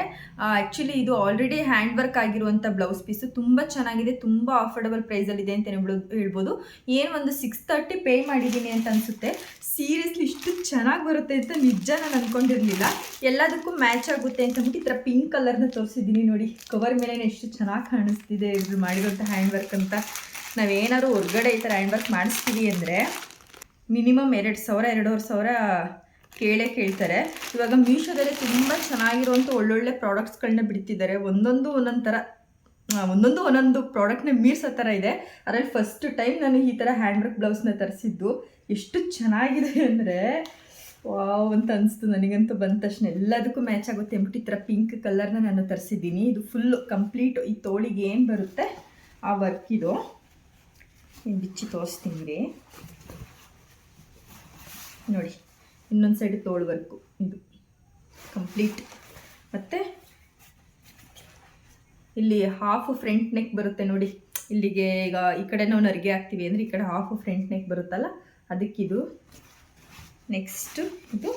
ಆ್ಯಕ್ಚುಲಿ ಇದು ಆಲ್ರೆಡಿ ಹ್ಯಾಂಡ್ ವರ್ಕ್ ಆಗಿರುವಂಥ ಬ್ಲೌಸ್ ಪೀಸು. ತುಂಬ ಚೆನ್ನಾಗಿದೆ, ತುಂಬ ಅಫೋರ್ಡಬಲ್ ಪ್ರೈಸಲ್ಲಿದೆ ಅಂತ ಹೇಳ್ಬೋದು ಹೇಳ್ಬೋದು. ಏನು ಒಂದು ಸಿಕ್ಸ್ ತರ್ಟಿ ಪೇ ಮಾಡಿದ್ದೀನಿ ಅಂತ ಅನಿಸುತ್ತೆ. ಸೀರಿಯಸ್ಲಿ ಇಷ್ಟು ಚೆನ್ನಾಗಿ ಬರುತ್ತೆ ಅಂತ ನಿಜ ನಾನು ಅಂದ್ಕೊಂಡಿರಲಿಲ್ಲ ಎಲ್ಲದಕ್ಕೂ ಮ್ಯಾಚ್ ಆಗುತ್ತೆ ಅಂತ ಅಂದ್ಬಿಟ್ಟು ಈ ಥರ ಪಿಂಕ್ ಕಲರ್ನ ತೋರಿಸಿದ್ದೀನಿ ನೋಡಿ. ಕವರ್ ಮೇಲೆ ಎಷ್ಟು ಚೆನ್ನಾಗಿ ಕಾಣಿಸ್ತಿದೆ ಇದ್ರು ಮಾಡಿರೋಂಥ ಹ್ಯಾಂಡ್ ವರ್ಕ್ ಅಂತ. ನಾವೇನಾದ್ರು ಹೊರಗಡೆ ಈ ಥರ ಹ್ಯಾಂಡ್ ವರ್ಕ್ ಮಾಡಿಸ್ತೀವಿ ಅಂದರೆ ಮಿನಿಮಮ್ ಎರಡು ಸಾವಿರ, ಎರಡೂವರೆ ಸಾವಿರ ಕೇಳೇ ಕೇಳ್ತಾರೆ. ಇವಾಗ ಮೀಶೋದಲ್ಲಿ ತುಂಬ ಚೆನ್ನಾಗಿರುವಂಥ ಒಳ್ಳೊಳ್ಳೆ ಪ್ರಾಡಕ್ಟ್ಸ್ಗಳನ್ನ ಬಿಡ್ತಿದ್ದಾರೆ. ಒಂದೊಂದು ಒಂದೊಂದು ಥರ ಒಂದೊಂದು ಒಂದೊಂದು ಪ್ರಾಡಕ್ಟ್ನ ಮೀರ್ಸೋ ಥರ ಇದೆ. ಅದರಲ್ಲಿ ಫಸ್ಟ್ ಟೈಮ್ ನಾನು ಈ ಥರ ಹ್ಯಾಂಡ್ ವರ್ಕ್ ಬ್ಲೌಸ್ನ ತರಿಸಿದ್ದು ಎಷ್ಟು ಚೆನ್ನಾಗಿದೆ ಅಂದರೆ ವಾವ್ ಅಂತ ಅನಿಸ್ತು ನನಗಂತೂ ಬಂದ ತಕ್ಷಣ. ಎಲ್ಲದಕ್ಕೂ ಮ್ಯಾಚ್ ಆಗುತ್ತೆ ಅಂದ್ಬಿಟ್ಟು ಈ ಥರ ಪಿಂಕ್ ಕಲರ್ನ ನಾನು ತರಿಸಿದ್ದೀನಿ. ಇದು ಫುಲ್ಲು ಕಂಪ್ಲೀಟ್ ಈ ತೋಳಿಗೆ ಏನು ಬರುತ್ತೆ? ಆ ವರ್ಕ್ ಇದು. ಬಿಚ್ಚಿ ತೋರಿಸ್ತೀನಿ ನೋಡಿ. ಇನ್ನೊಂದು ಸೈಡ್ ತೋಳು ವರ್ಕು ಇದು ಕಂಪ್ಲೀಟ್ ಮತ್ತು ಇಲ್ಲಿ ಹಾಫ್ ಫ್ರಂಟ್ ನೆಕ್ ಬರುತ್ತೆ ನೋಡಿ. ಇಲ್ಲಿಗೆ ಈಗ ಈ ಕಡೆ ನಾವು ನರಿಗೆ ಹಾಕ್ತೀವಿ ಅಂದರೆ ಈ ಕಡೆ ಹಾಫ್ ಫ್ರಂಟ್ ನೆಕ್ ಬರುತ್ತಲ್ಲ ಅದಕ್ಕಿದು ನೆಕ್ಸ್ಟ್ ಇದು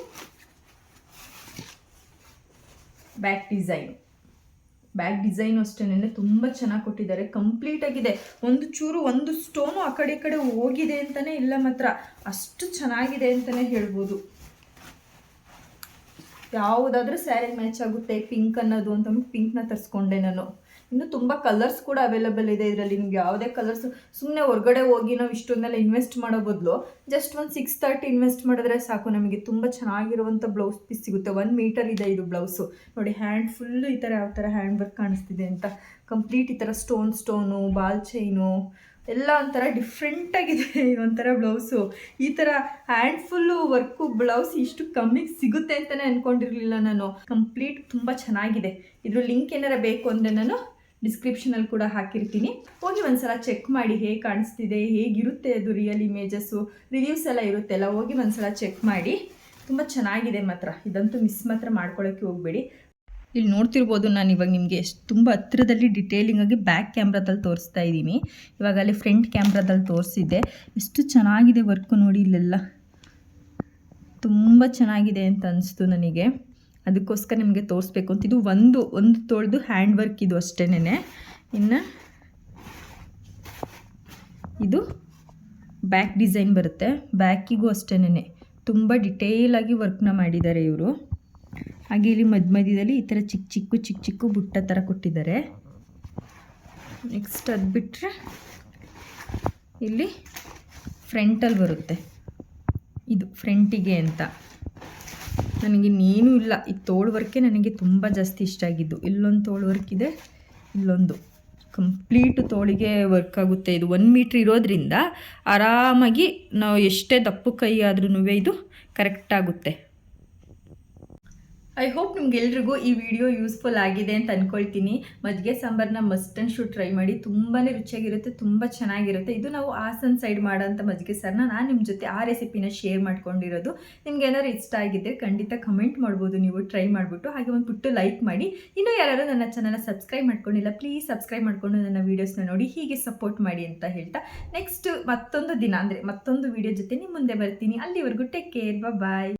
ಬ್ಯಾಕ್ ಡಿಸೈನ್ ಬ್ಯಾಕ್ ಡಿಸೈನು ಅಷ್ಟೇನೆ ತುಂಬ ಚೆನ್ನಾಗಿ ಕೊಟ್ಟಿದ್ದಾರೆ. ಕಂಪ್ಲೀಟ್ ಆಗಿದೆ. ಒಂದು ಚೂರು, ಒಂದು ಸ್ಟೋನು ಆ ಕಡೆ ಕಡೆ ಹೋಗಿದೆ ಅಂತಲೇ ಇಲ್ಲ ಮಾತ್ರ. ಅಷ್ಟು ಚೆನ್ನಾಗಿದೆ ಅಂತಲೇ ಹೇಳ್ಬೋದು. ಯಾವುದಾದ್ರೂ ಸ್ಯಾರಿ ಮ್ಯಾಚ್ ಆಗುತ್ತೆ ಪಿಂಕ್ ಅನ್ನೋದು ಅಂತ ಪಿಂಕ್ನ ತರಿಸ್ಕೊಂಡೆ ನಾನು. ಇನ್ನು ತುಂಬ ಕಲರ್ಸ್ ಕೂಡ ಅವೈಲಬಲ್ ಇದೆ ಇದರಲ್ಲಿ, ನಿಮ್ಗೆ ಯಾವುದೇ ಕಲರ್ಸ್ ಸುಮ್ಮನೆ ಹೊರಗಡೆ ಹೋಗಿ ನಾವು ಇಷ್ಟೊಂದೆಲ್ಲ ಇನ್ವೆಸ್ಟ್ ಮಾಡೋ ಬದಲು ಜಸ್ಟ್ ಒಂದು ಸಿಕ್ಸ್ ತರ್ಟಿ ಇನ್ವೆಸ್ಟ್ ಮಾಡಿದ್ರೆ ಸಾಕು ನಮಗೆ. ತುಂಬ ಚೆನ್ನಾಗಿರುವಂಥ ಬ್ಲೌಸ್ ಪೀಸ್ ಸಿಗುತ್ತೆ. ಒನ್ ಮೀಟರ್ ಇದೆ ಇದು ಬ್ಲೌಸು ನೋಡಿ ಹ್ಯಾಂಡ್ ಫುಲ್ಲು ಈ ಥರ ಯಾವ ಥರ ಹ್ಯಾಂಡ್ ವರ್ಕ್ ಕಾಣಿಸ್ತಿದೆ ಅಂತ. ಕಂಪ್ಲೀಟ್ ಈ ಥರ ಸ್ಟೋನ್ ಸ್ಟೋನು ಬಾಲ್ ಚೈನು ಎಲ್ಲ ಒಂಥರ ಡಿಫ್ರೆಂಟಾಗಿದೆ ಒಂಥರ ಬ್ಲೌಸು ಈ ಥರ ಹ್ಯಾಂಡ್ ಫುಲ್ಲು ವರ್ಕು ಬ್ಲೌಸ್ ಇಷ್ಟು ಕಮ್ಮಿಗೆ ಸಿಗುತ್ತೆ ಅಂತಲೇ ಅಂದ್ಕೊಂಡಿರಲಿಲ್ಲ ನಾನು. ಕಂಪ್ಲೀಟ್ ತುಂಬ ಚೆನ್ನಾಗಿದೆ. ಇದ್ರ ಲಿಂಕ್ ಏನಾರ ಬೇಕು ಅಂದರೆ ನಾನು ಡಿಸ್ಕ್ರಿಪ್ಷನಲ್ಲಿ ಕೂಡ ಹಾಕಿರ್ತೀನಿ. ಹೋಗಿ ಒಂದ್ಸಲ ಚೆಕ್ ಮಾಡಿ ಹೇಗೆ ಕಾಣಿಸ್ತಿದೆ, ಹೇಗಿರುತ್ತೆ ಅದು ರಿಯಲ್ ಇಮೇಜಸ್ಸು ರಿವ್ಯೂಸ್ ಎಲ್ಲ ಇರುತ್ತೆ ಅಲ್ಲ ಹೋಗಿ ಒಂದ್ಸಲ ಚೆಕ್ ಮಾಡಿ. ತುಂಬ ಚೆನ್ನಾಗಿದೆ ಮಾತ್ರ. ಇದಂತೂ ಮಿಸ್ ಮಾತ್ರ ಮಾಡ್ಕೊಳ್ಳೋಕ್ಕೆ ಹೋಗಬೇಡಿ. ಇಲ್ಲಿ ನೋಡ್ತಿರ್ಬೋದು ನಾನು ಇವಾಗ ನಿಮಗೆ ಎಷ್ಟು ತುಂಬ ಹತ್ತಿರದಲ್ಲಿ ಡಿಟೇಲಿಂಗ್ ಆಗಿ ಬ್ಯಾಕ್ ಕ್ಯಾಮ್ರಾದಲ್ಲಿ ತೋರಿಸ್ತಾ ಇದ್ದೀನಿ. ಇವಾಗ ಅಲ್ಲಿ ಫ್ರಂಟ್ ಕ್ಯಾಮ್ರಾದಲ್ಲಿ ತೋರಿಸಿದ್ದೆ. ಎಷ್ಟು ಚೆನ್ನಾಗಿದೆ ವರ್ಕು ನೋಡಿ ಇಲ್ಲೆಲ್ಲ. ತುಂಬ ಚೆನ್ನಾಗಿದೆ ಅಂತ ಅನಿಸ್ತು ನನಗೆ. ಅದಕ್ಕೋಸ್ಕರ ನಿಮಗೆ ತೋರಿಸ್ಬೇಕು ಅಂತ. ಇದು ಒಂದು ಒಂದು ತೊಳೆದು ಹ್ಯಾಂಡ್ ವರ್ಕ್ ಇದು ಅಷ್ಟೇನೆ ಇನ್ನು ಇದು ಬ್ಯಾಕ್ ಡಿಸೈನ್ ಬರುತ್ತೆ. ಬ್ಯಾಕಿಗೂ ಅಷ್ಟೇನೆ ತುಂಬ ಡಿಟೇಲಾಗಿ ವರ್ಕ್ನ ಮಾಡಿದ್ದಾರೆ ಇವರು. ಹಾಗೆ ಇಲ್ಲಿ ಮಧ್ಯ ಮಧ್ಯದಲ್ಲಿ ಈ ಥರ ಚಿಕ್ಕ ಚಿಕ್ಕ ಚಿಕ್ಕ ಚಿಕ್ಕ ಬುಟ್ಟ ಥರ ಕೊಟ್ಟಿದ್ದಾರೆ. ನೆಕ್ಸ್ಟ್ ಅದು ಬಿಟ್ಟರೆ ಇಲ್ಲಿ ಫ್ರಂಟಲ್ಲಿ ಬರುತ್ತೆ. ಇದು ಫ್ರಂಟಿಗೆ ಅಂತ. ನನಗೆ ಇನ್ನೇನೂ ಇಲ್ಲ. ಈ ತೋಳು ವರ್ಕೆ ನನಗೆ ತುಂಬ ಜಾಸ್ತಿ ಇಷ್ಟ ಆಗಿದ್ದು. ಇಲ್ಲೊಂದು ತೋಳು ವರ್ಕ್ ಇದೆ, ಇಲ್ಲೊಂದು. ಕಂಪ್ಲೀಟ್ ತೋಳಿಗೆ ವರ್ಕ್ ಆಗುತ್ತೆ. ಇದು ಒನ್ ಮೀಟ್ರ್ ಇರೋದ್ರಿಂದ ಆರಾಮಾಗಿ ನಾವು ಎಷ್ಟೇ ದಪ್ಪು ಕೈ ಆದ್ರೂ ಇದು ಕರೆಕ್ಟ್ ಆಗುತ್ತೆ. ಐ ಹೋಪ್ ನಿಮ್ಗೆಲ್ರಿಗೂ ಈ ವಿಡಿಯೋ ಯೂಸ್ಫುಲ್ ಆಗಿದೆ ಅಂತ ಅಂದ್ಕೊಳ್ತೀನಿ ಮಜ್ಜಿಗೆ ಸಾಂಬಾರನ್ನ ಮಸ್ಟ್ ಆ್ಯಂಡ್ ಶೂಟ್ ಟ್ರೈ ಮಾಡಿ ತುಂಬಾ ರುಚಿಯಾಗಿರುತ್ತೆ, ತುಂಬ ಚೆನ್ನಾಗಿರುತ್ತೆ. ಇದು ನಾವು ಹಾಸನ್ ಸೈಡ್ ಮಾಡೋಂಥ ಮಜ್ಜಿಗೆ ಸಾರನ್ನ ನಾನು ನಿಮ್ಮ ಜೊತೆ ಆ ರೆಸಿಪಿನ ಶೇರ್ ಮಾಡ್ಕೊಂಡಿರೋದು. ನಿಮ್ಗೆ ಏನಾದ್ರು ಇಷ್ಟ ಆಗಿದ್ದರೆ ಖಂಡಿತ ಕಮೆಂಟ್ ಮಾಡ್ಬೋದು, ನೀವು ಟ್ರೈ ಮಾಡಿಬಿಟ್ಟು ಹಾಗೆ ಒಂದು ಪುಟ್ಟು ಲೈಕ್ ಮಾಡಿ. ಇನ್ನೂ ಯಾರು ನನ್ನ ಚಾನಲ್ನ ಸಬ್ಸ್ಕ್ರೈಬ್ ಮಾಡ್ಕೊಂಡಿಲ್ಲ ಪ್ಲೀಸ್ ಸಬ್ಸ್ಕ್ರೈಬ್ ಮಾಡ್ಕೊಂಡು ನನ್ನ ವೀಡಿಯೋಸ್ನ ನೋಡಿ, ಹೀಗೆ ಸಪೋರ್ಟ್ ಮಾಡಿ ಅಂತ ಹೇಳ್ತಾ. ನೆಕ್ಸ್ಟ್ ಮತ್ತೊಂದು ದಿನ, ಅಂದರೆ ಮತ್ತೊಂದು ವಿಡಿಯೋ ಜೊತೆ ನಿಮ್ಮ ಮುಂದೆ ಬರ್ತೀನಿ. ಅಲ್ಲಿವರೆಗೂ ಟೇಕ್ ಕೇರ್ ಬಾಯ್